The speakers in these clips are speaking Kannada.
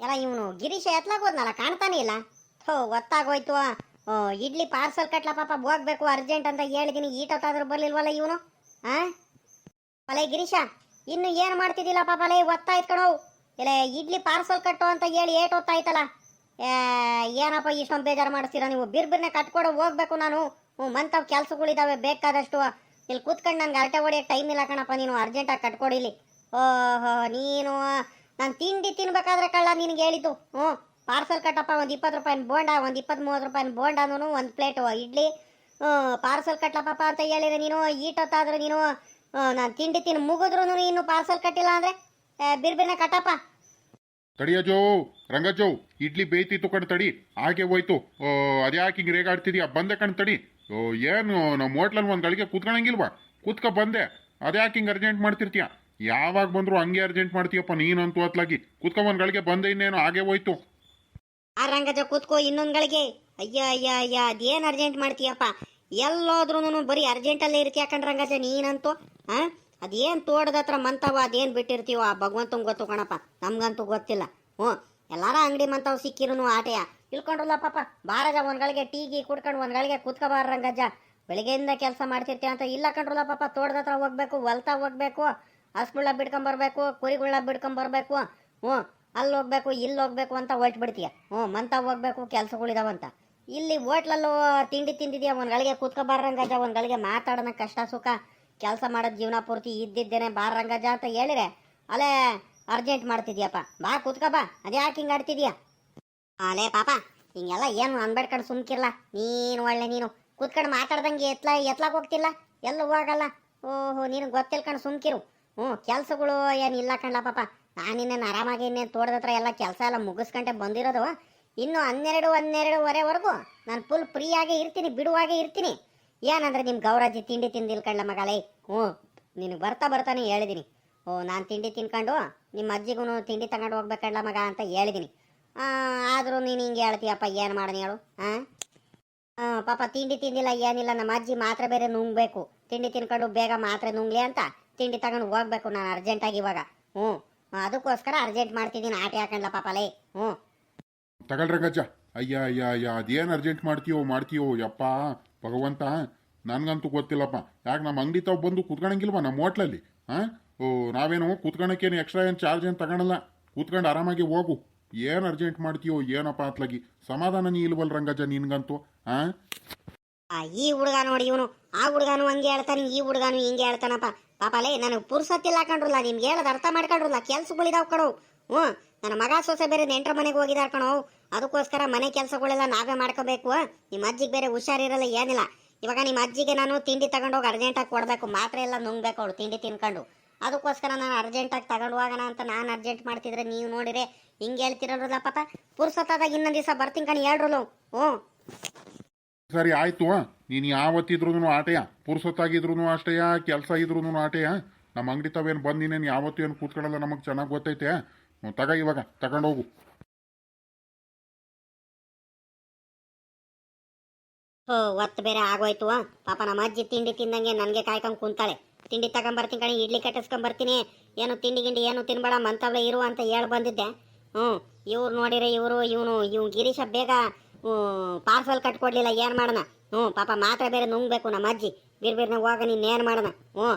ಎಲ್ಲ ಇವನು ಗಿರೀಶ ಎತ್ಲಾಗ ಹೋದ್ನಲ್ಲ, ಕಾಣ್ತಾನೆ ಇಲ್ಲ. ಥೋ ಗೊತ್ತಾಗೋಯ್ತು ಇಡ್ಲಿ ಪಾರ್ಸಲ್ ಕಟ್ಲ ಪಾಪ, ಹೋಗ್ಬೇಕು ಅರ್ಜೆಂಟ್ ಅಂತ ಹೇಳಿದೀನಿ ಈಟತ್ತಾದ್ರೂ ಬರ್ಲಿಲ್ವಲ್ಲ ಇವನು? ಆ? ಅಲೇ ಗಿರೀಶ, ಇನ್ನು ಏನು ಮಾಡ್ತಿದ್ದಿಲ್ಲ ಪಾಪ, ಲೇ, ಒತ್ತಾಯ್ತು ಕಣೋ. ಇಲ್ಲ ಇಡ್ಲಿ ಪಾರ್ಸಲ್ ಕಟ್ಟು ಅಂತ ಹೇಳಿ ಏಟ್ ಹೊತ್ತಾಯ್ತಲ್ಲ. ಏನಪ್ಪ ಇಷ್ಟೊಂದು ಬೇಜಾರು ಮಾಡಿಸ್ತೀರಾ ನೀವು? ಬಿರ್ಬಿರ್ನೆ ಕಟ್ಕೊಡೋ ಹೋಗ್ಬೇಕು ನಾನು. ಹ್ಞೂ ಮಂತವ್ ಕೆಲ್ಸಗಳಿದಾವೆ, ಬೇಕಾದಷ್ಟು. ಇಲ್ಲಿ ಕೂತ್ಕೊಂಡು ನನ್ಗೆ ಅರಟೆ ಹೊಡಿಯೋಕ್ಕೆ ಟೈಮ್ ಇಲ್ಲ ಕಣಪ್ಪ, ನೀನು ಅರ್ಜೆಂಟಾಗಿ ಕಟ್ಕೊಡಿಲಿ ಓಹೋ, ನೀನು ನಾನು ತಿಂಡಿ ತಿನ್ಬೇಕಾದ್ರೆ ಕಳ್ಳ ನಿನಗೆ ಹೇಳಿದ್ದು. ಹ್ಞೂ ಪಾರ್ಸಲ್ ಕಟ್ಟಪ್ಪ, ಒಂದು ಇಪ್ಪತ್ತು ರೂಪಾಯಿನ ಬೋಂಡ, ಒಂದು ಇಪ್ಪತ್ತು ಮೂವತ್ತು ರೂಪಾಯಿನ ಬೋಂಡನೂ ಒಂದು ಪ್ಲೇಟು ಇಡ್ಲಿ. ಪಾರ್ಸಲ್ ಕಟ್ಲಪ್ಪ ಅಂತ ಹೇಳಿದ್ರೆ ನೀನು, ಈಟೊತ್ತಾದ್ರೆ ನೀನು ನಾನು ತಿಂಡಿ ತಿನ್ ಮುಗಿದ್ರು ಇನ್ನು ಪಾರ್ಸಲ್ ಕಟ್ಟಿಲ್ಲ ಅಂದರೆ? ಬಿರ್ಬಿರ್ನ ಕಟ್ಟಪ್ಪ. ತಡಿಯಜೋ ರಂಗಜೋ ಇಡ್ಲಿ ಬೇಯ್ತಿತ್ತು ಕಣ್ ತಡಿ, ಹಾಗೆ ಹೋಯ್ತು. ಅದ್ಯಾಕೆ ಹಿಂಗೆ ರೇಗಾಡ್ತಿದ್ಯಾ? ಬಂದೆ ಕಣ್ ತಡಿ. ಏನು ನಮ್ಮ ಹೋಟ್ಲಲ್ಲಿ ಒಂದು ಗಳಿಗೆ ಕೂತ್ಕೊಳಂಗಿಲ್ವಾ? ಕೂತ್ಕೊ ಬಂದೆ. ಅದ್ಯಾಕೆ ಹಿಂಗೆ ಅರ್ಜೆಂಟ್ ಮಾಡ್ತಿರ್ತೀಯ? ಯಾವಾಗ ಬಂದ್ರು ಹಂಗೆ ಅರ್ಜೆಂಟ್ ಮಾಡ್ತೀಯಪ್ಪ ನೀನಂತೂ ಅತ್ಲಾಗಿ. ಒಂದ್ ಗಳಿಗೆ, ಬಂದೆ ಇನ್ನೇನು, ಹಾಗೆ ಹೋಯ್ತು. ಆ ರಂಗಜ ಕೂತ್ಕೋ ಇನ್ನೊಂದ್ಗಳಿಗೆ ಅಯ್ಯ ಅಯ್ಯ ಅಯ್ಯ, ಅದೇನ್ ಅರ್ಜೆಂಟ್ ಮಾಡ್ತೀಯಪ್ಪ? ಎಲ್ಲೋದ್ರೂ ಬರೀ ಅರ್ಜೆಂಟಲ್ಲೇ ಇರ್ತೀಯ ಕಣ್ ರಂಗಜ, ನೀನಂತೂ, ಆ? ಅದೇನ್ ತೋಟದ ಹತ್ರ ಮಂತವ, ಅದೇನ್ ಬಿಟ್ಟಿರ್ತೀವೋ ಆ ಭಗವಂತಂಗೆ ಗೊತ್ತು ಕಣಪ್ಪ. ನಮ್ಗಂತೂ ಗೊತ್ತಿಲ್ಲ. ಹ್ಞೂ, ಎಲ್ಲಾರ ಅಂಗಡಿ ಮಂತವ್ ಸಿಕ್ಕಿರೂ ಆಟೆಯ. ತಿಳ್ಕೊಂಡ್ರಲ್ಲ ಪಾಪ ಬಾರಜ ಒಂದ್ಗಳಿಗೆ ಟೀ, ಗೀ ಕುಡ್ಕೊಂಡು ಒಂದ್ಗಳಿಗೆ ಕೂತ್ಕೋಬಾರ ರಂಗಜ್ಜ ಬೆಳಿಗ್ಗೆಯಿಂದ ಕೆಲಸ ಮಾಡ್ತಿರ್ತೀಯ ಅಂತ ಇಲ್ಲ ಕಂಡ್ರಲ್ಲ ಪಾಪ, ತೋಟದ ಹತ್ರ ಹೋಗ್ಬೇಕು, ಹೊಲ್ತಾ ಹೋಗ್ಬೇಕು. ಹಸ್ಗುಳ್ಳ ಬಿಡ್ಕೊಂಬರ್ಬೇಕು ಬಿಡ್ಕೊಂಡ್ ಬಿಡ್ಕೊಂಬರ್ಬೇಕು, ಹ್ಞೂ ಅಲ್ಲಿ ಹೋಗ್ಬೇಕು ಇಲ್ಲಿ ಹೋಗ್ಬೇಕು ಅಂತ ಹೊರ್ಟು ಬಿಡ್ತೀಯ ಹ್ಞೂ, ಮಂತ ಹೋಗ್ಬೇಕು, ಕೆಲಸಗಳಿದಾವಂತ. ಇಲ್ಲಿ ಹೋಟ್ಲಲ್ಲೂ ತಿಂಡಿ ತಿಂದಿದ್ಯಾ? ಒಂದ್ಗಳಿಗೆ ಒಂದು ಗಳಿಗೆ ಮಾತಾಡೋಣ, ಕಷ್ಟ ಸುಖ, ಕೆಲಸ ಮಾಡೋದು ಜೀವನ ಪೂರ್ತಿ ಇದ್ದಿದ್ದೇನೆ ಬಾರ ರಂಗಜ್ಜ ಅಂತ ಹೇಳಿರೆ. ಅಲ್ಲೇ ಅರ್ಜೆಂಟ್ ಮಾಡ್ತಿದ್ಯಪ್ಪ. ಬಾ, ಕೂತ್ಕೋ ಬಾ. ಅದ್ಯಾಕೆ ಹಿಂಗೆ ಆಡ್ತಿದ್ಯಾ ಅಲೇ, ಪಾಪ, ಹಿಂಗೆಲ್ಲ ಏನು ಅನ್ಬೇಡ್ಕೊಂಡು ಸುಮ್ಕಿರ್ಲ? ನೀನು ಒಳ್ಳೆ ನೀನು. ಕೂತ್ಕೊಂಡು ಮಾತಾಡ್ದಂಗೆ ಎತ್ಲ, ಎತ್ಲಾಕ್ ಹೋಗ್ತಿಲ್ಲ? ಎಲ್ಲೂ ಹೋಗಲ್ಲ. ಓಹೋ, ನೀನು ಗೊತ್ತಿಲ್ಕೊಂಡು ಸುಮ್ಕಿರು. ಹ್ಞೂ, ಕೆಲಸಗಳು ಏನಿಲ್ಲ ಕಣ್ಲ ಪಾಪ. ನಾನು ಇನ್ನೇನು ಆರಾಮಾಗಿ ಇನ್ನೇನು ತೋಟದ ಹತ್ರ ಎಲ್ಲ ಕೆಲಸ ಎಲ್ಲ ಮುಗಿಸ್ಕೊಂಡೆ ಬಂದಿರೋದು. ಇನ್ನು ಹನ್ನೆರಡು, ಹನ್ನೆರಡುವರೆವರೆಗೂ ನಾನು ಫುಲ್ ಫ್ರೀಯಾಗೇ ಇರ್ತೀನಿ, ಬಿಡುವಾಗೆ ಇರ್ತೀನಿ. ಏನಂದ್ರೆ ನಿಮ್ಮ ಗೌರಾಜಿ ತಿಂಡಿ ತಿಂದಿಲ್ಲ ಕಣ್ಲ ಮಗಳೇ? ಹ್ಞೂ, ನಿನಗೆ ಬರ್ತಾ ಬರ್ತಾನೆ ಹೇಳಿದ್ದೀನಿ ಓ, ನಾನು ತಿಂಡಿ ತಿನ್ಕೊಂಡು ನಿಮ್ಮ ಅಜ್ಜಿಗೂ ತಿಂಡಿ ತಗೊಂಡು ಹೋಗ್ಬೇಕಲ್ಲ ಮಗ ಅಂತ ಹೇಳಿದ್ದೀನಿ ಆದರೂ ನೀನು ಹಿಂಗೆ ಹೇಳ್ತೀಯಪ್ಪ, ಏನು ಮಾಡೋಣ ಹೇಳು ಹಾಂ ಪಾಪ ತಿಂಡಿ ತಿಂದಿಲ್ಲ, ಏನಿಲ್ಲ, ನಮ್ಮ ಅಜ್ಜಿ ಮಾತ್ರ ಬೇರೆ ನುಂಗ್ಬೇಕು. ತಿಂಡಿ ತಿನ್ಕೊಂಡು ಬೇಗ ಮಾತ್ರೆ ನುಂಗ್ಲಿ ಅಂತ. ತಿಂಡಿ ತಗೊಂಡು ಹೋಗ್ಬೇಕು ನಾನು ಅರ್ಜೆಂಟಾಗಿ ಇವಾಗ. ಹ್ಞೂ ಅದಕ್ಕೋಸ್ಕರ ಅರ್ಜೆಂಟ್ ಮಾಡ್ತಿದ್ದೀನಿ ಆಟೆ ಹಾಕೊಂಡ್ಲ ಪಾಪಲೇ. ಹ್ಞೂ ತಗೊಳ್ ರಂಗಜ್ಜ ಅಯ್ಯ ಅಯ್ಯ ಅಯ್ಯ ಅದೇನು ಅರ್ಜೆಂಟ್ ಮಾಡ್ತೀಯೋ ಮಾಡ್ತೀಯೋ ಯಪ್ಪ ಭಗವಂತ ನನಗಂತೂ ಗೊತ್ತಿಲ್ಲಪ್ಪ. ಯಾಕೆ ನಮ್ಮ ಅಂಗಡಿ ತಾವು ಬಂದು ಕೂತ್ಕೊಳಂಗಿಲ್ವಾ ನಮ್ಮ ಹೋಟ್ಲಲ್ಲಿ? ಹಾಂ? ಓ ನಾವೇನು ಕೂತ್ಕೊಳಕ್ಕೇನು ಎಕ್ಸ್ಟ್ರಾ ಏನು ಚಾರ್ಜ್ ಏನು ತಗೊಳಲ್ಲ? ಕೂತ್ಕೊಂಡು ಆರಾಮಾಗಿ ಹೋಗು. ಏನು ಅರ್ಜೆಂಟ್ ಮಾಡ್ತೀಯೋ ಏನಪ್ಪ ಅತ್ಲಾಗಿ? ಸಮಾಧಾನ ನೀ ಇಲ್ವಲ್ ರಂಗಜ್ಜ ನಿನ್ಗಂತೂ ಹಾಂ ಆ, ಈ ಹುಡುಗ ನೋಡಿ ಇವನು. ಆ ಹುಡುಗನು ಹಂಗೆ ಹೇಳ್ತಾನೆ ಈ ಹುಡುಗನು ಹಿಂಗೆ ಹೇಳ್ತಾನಪ್ಪ. ಪಾಪಲೇ ನನಗೆ ಪುರ್ಸತ್ತಿಲ್ಲ ಹಾಕೊಂಡ್ರಲ್ಲ ನಿಮ್ಗೆ ಹೇಳೋದು ಅರ್ಥ ಮಾಡ್ಕೊಂಡ್ರಲ್ಲ ಕೆಲ್ಸಗಳಿದಾವ್ ಕಣೋ. ಹ್ಞೂ, ನನ್ನ ಮಗ ಸೊಸೆ ಬೇರೆ ನೆಂಟ್ರ ಮನೆಗೆ ಹೋಗಿದಾರ ಕಣೋ. ಅದಕ್ಕೋಸ್ಕರ ಮನೆ ಕೆಲಸಗಳೆಲ್ಲ ನಾವೇ ಮಾಡ್ಕೋಬೇಕು. ನಿಮ್ಮ ಅಜ್ಜಿಗೆ ಬೇರೆ ಹುಷಾರಿರಲ್ಲ ಏನಿಲ್ಲ. ಇವಾಗ ನಿಮ್ಮ ಅಜ್ಜಿಗೆ ನಾನು ತಿಂಡಿ ತಗೊಂಡೋಗಿ ಅರ್ಜೆಂಟಾಗಿ ಕೊಡಬೇಕು. ಮಾತ್ರೆ ಎಲ್ಲ ನುಂಗ್ಬೇಕು ಅವಳು ತಿಂಡಿ ತಿನ್ಕೊಂಡು. ಅದಕ್ಕೋಸ್ಕರ ನಾನು ಅರ್ಜೆಂಟಾಗಿ ತಗೊಂಡು ಹೋಗೋಣ ಅಂತ ನಾನು ಅರ್ಜೆಂಟ್ ಮಾಡ್ತಿದ್ರೆ ನೀವು ನೋಡಿರೆ. ಹಿಂಗೆ ಹೇಳ್ತಿರಲ್ಲ ಪಾಪ. ಪುರ್ಸತ್ತಾದಾಗ ಇನ್ನೊಂದು ದಿವಸ ಬರ್ತೀನಿ ಕಣಿ, ಹೇಳ್ರಲ್ಲ. ಹ್ಞೂ. ಸರಿ, ಆಯ್ತು ನೀನು ಯಾವತ್ತಿದ್ರೂ ಆಟೆಯ? ಪುರ್ಸೊತ್ತಾಗಿದ್ರು ಅಷ್ಟೇಯ ಕೆಲಸ ಇದ್ರೂ ಆಟೆಯ? ನಮ್ಮ ಅಂಗಡಿ ತಾವೇನು ಬಂದಿನೇನ್ ಯಾವತ್ತೂ ಏನು ಕೂತ್ಕೊಳ್ಳಲ್ಲ, ನಮಗೆ ಚೆನ್ನಾಗಿ ಗೊತ್ತೈತೆ ತಗ ಇವಾಗ, ತಗೊಂಡೋಗು. ಹೋ, ಒತ್ತು ಬೇರೆ ಆಗೋಯ್ತು ಪಾಪ ನಮ್ಮ ಅಜ್ಜಿ ತಿಂಡಿ ತಿಂದಂಗೆ ನನಗೆ ಕಾಯ್ಕೊಂಡು ಕುಂತಾಳೆ. ತಿಂಡಿ ತಗೊಂಬರ್ತೀನಿ ಕಣಿ, ಇಡ್ಲಿ ಕಟ್ಟಿಸ್ಕೊಂಬರ್ತೀನಿ ಏನು ತಿಂಡಿ ಗಿಂಡಿ ಏನು ತಿನ್ಬೇಡ ಮಂತವ್ಳೆ ಇರು ಅಂತ ಹೇಳಿ ಬಂದಿದ್ದೆ. ಹ್ಞೂ ಇವ್ರು ನೋಡಿರೆ ಇವರು, ಇವನು ಇವ್ ಗಿರೀಶ ಬೇಗ ಪಾರ್ಸಲ್ ಕಟ್ಕೊಡ್ಲಿಲ್ಲ, ಏನು ಮಾಡೋಣ? ಹ್ಞೂ, ಪಾಪ ಮಾತ್ರ ಬೇರೆ ನುಂಗ್ಬೇಕು ನಮ್ಮ ಅಜ್ಜಿ. ಬಿರ್ಬಿರ್ನ ಹೋಗ ನೀನು ಮಾಡೋಣ? ಹ್ಞೂ.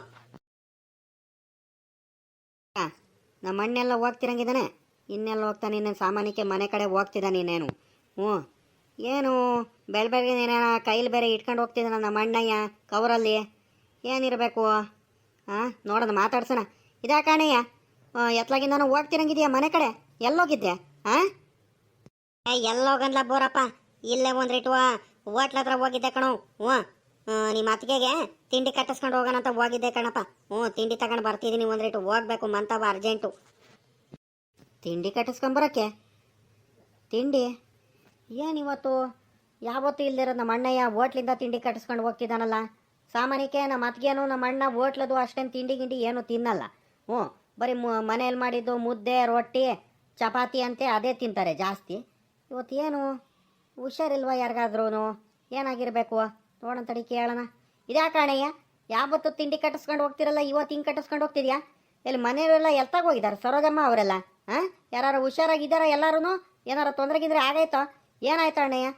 ನಮ್ಮ ಅಣ್ಣೆಲ್ಲ ಹೋಗ್ತಿರಂಗಿದ್ದಾನೆ ಇನ್ನೆಲ್ಲ ಹೋಗ್ತಾನೆ, ಇನ್ನೇನು ಸಾಮಾನ್ಯಕ್ಕೆ ಮನೆ ಕಡೆ ಹೋಗ್ತಿದ್ದಾನೆ ಇನ್ನೇನು. ಹ್ಞೂ. ಏನು, ಬೆಳ ಬೆಳಗ್ಗೆ ಏನೇನ ಕೈಲಿ ಬೇರೆ ಇಟ್ಕೊಂಡು ಹೋಗ್ತಿದ್ದಾನ ನಮ್ಮ ಅಣ್ಣಯ್ಯ ಕವರಲ್ಲಿ. ಏನಿರಬೇಕು? ಹಾಂ ನೋಡೋಣ, ಮಾತಾಡ್ಸೋಣ. ಇದಾ ಕಾಣಯ್ಯ? ಎತ್ಲಾಗಿಂದ ಹೋಗ್ತಿರಂಗಿದೆಯಾ ಮನೆ ಕಡೆ? ಎಲ್ಲೋಗಿದ್ದೆ ಹಾಂ ಎಲ್ಲೋಗನ್ಲ ಬೋರಪ್ಪ. ಇಲ್ಲೇ ಒಂದ್ರಿಟ್ಟು ಹೋಟ್ಲ ಹತ್ರ ಹೋಗಿದ್ದೆ ಕಣೋ. ಹ್ಞೂ ನಿಮ್ಮ ಅತ್ತಿಗೆಗೆ ತಿಂಡಿ ಕಟ್ಟಿಸ್ಕೊಂಡು ಹೋಗೋಣ ಅಂತ ಹೋಗಿದ್ದೆ ಕಣಪ್ಪ. ಹ್ಞೂ, ತಿಂಡಿ ತಗೊಂಡು ಬರ್ತಿದ್ದೀನಿ ಒಂದ್ರಿಟ್ಟು ಹೋಗ್ಬೇಕು ಮಂತವ ಅರ್ಜೆಂಟು. ತಿಂಡಿ ಕಟ್ಟಿಸ್ಕೊಂಬರಕ್ಕೆ ತಿಂಡಿ? ಏನಿವತ್ತು ಯಾವತ್ತೂ ಇಲ್ದಿರೋ ನಮ್ಮ ಅಣ್ಣಯ್ಯ ಹೋಟ್ಲಿಂದ ತಿಂಡಿ ಕಟ್ಟಿಸ್ಕೊಂಡು ಹೋಗ್ತಿದ್ದಾನಲ್ಲ? ಸಾಮಾನ್ಯಕ್ಕೆ ನಮ್ಮ ಅತ್ತಿಗೆನೂ ನಮ್ಮ ಅಣ್ಣ ಹೋಟ್ಲದು ಅಷ್ಟೇನು ತಿಂಡಿ ಗಿಂಡಿ ಏನೂ ತಿನ್ನಲ್ಲ. ಹ್ಞೂ, ಬರೀ ಮನೇಲಿ ಮಾಡಿದ್ದು ಮುದ್ದೆ, ರೊಟ್ಟಿ, ಚಪಾತಿ ಅಂತೆ ಅದೇ ತಿಂತಾರೆ ಜಾಸ್ತಿ. ಇವತ್ತು ಏನು ಹುಷಾರಿಲ್ವಾ ಯಾರಿಗಾದ್ರೂ ಏನಾಗಿರಬೇಕು? ನೋಡೋಣ ತಡಿ ಕೇಳೋಣ. ಇದ್ಯಾ ಕಾಣಯ್ಯ? ಯಾವತ್ತು ತಿಂಡಿ ಕಟ್ಟಿಸ್ಕೊಂಡು ಹೋಗ್ತಿರಲ್ಲ, ಇವತ್ತು ಹಿಂಗೆ ಕಟ್ಟಿಸ್ಕೊಂಡು ಹೋಗ್ತಿದ್ಯಾ? ಇಲ್ಲಿ ಮನೆಯವರೆಲ್ಲ ಎಲ್ತಾಗ ಹೋಗಿದ್ದಾರೆ? ಸರೋಜಮ್ಮ ಅವರೆಲ್ಲ? ಹಾಂ ಯಾರು ಹುಷಾರಾಗಿದ್ದಾರ ಎಲ್ಲರೂ ಏನಾರು ತೊಂದರೆಗಿದ್ರೆ ಆಗೈತೋ? ಏನಾಯ್ತು ಅಣ್ಣಯ್ಯ?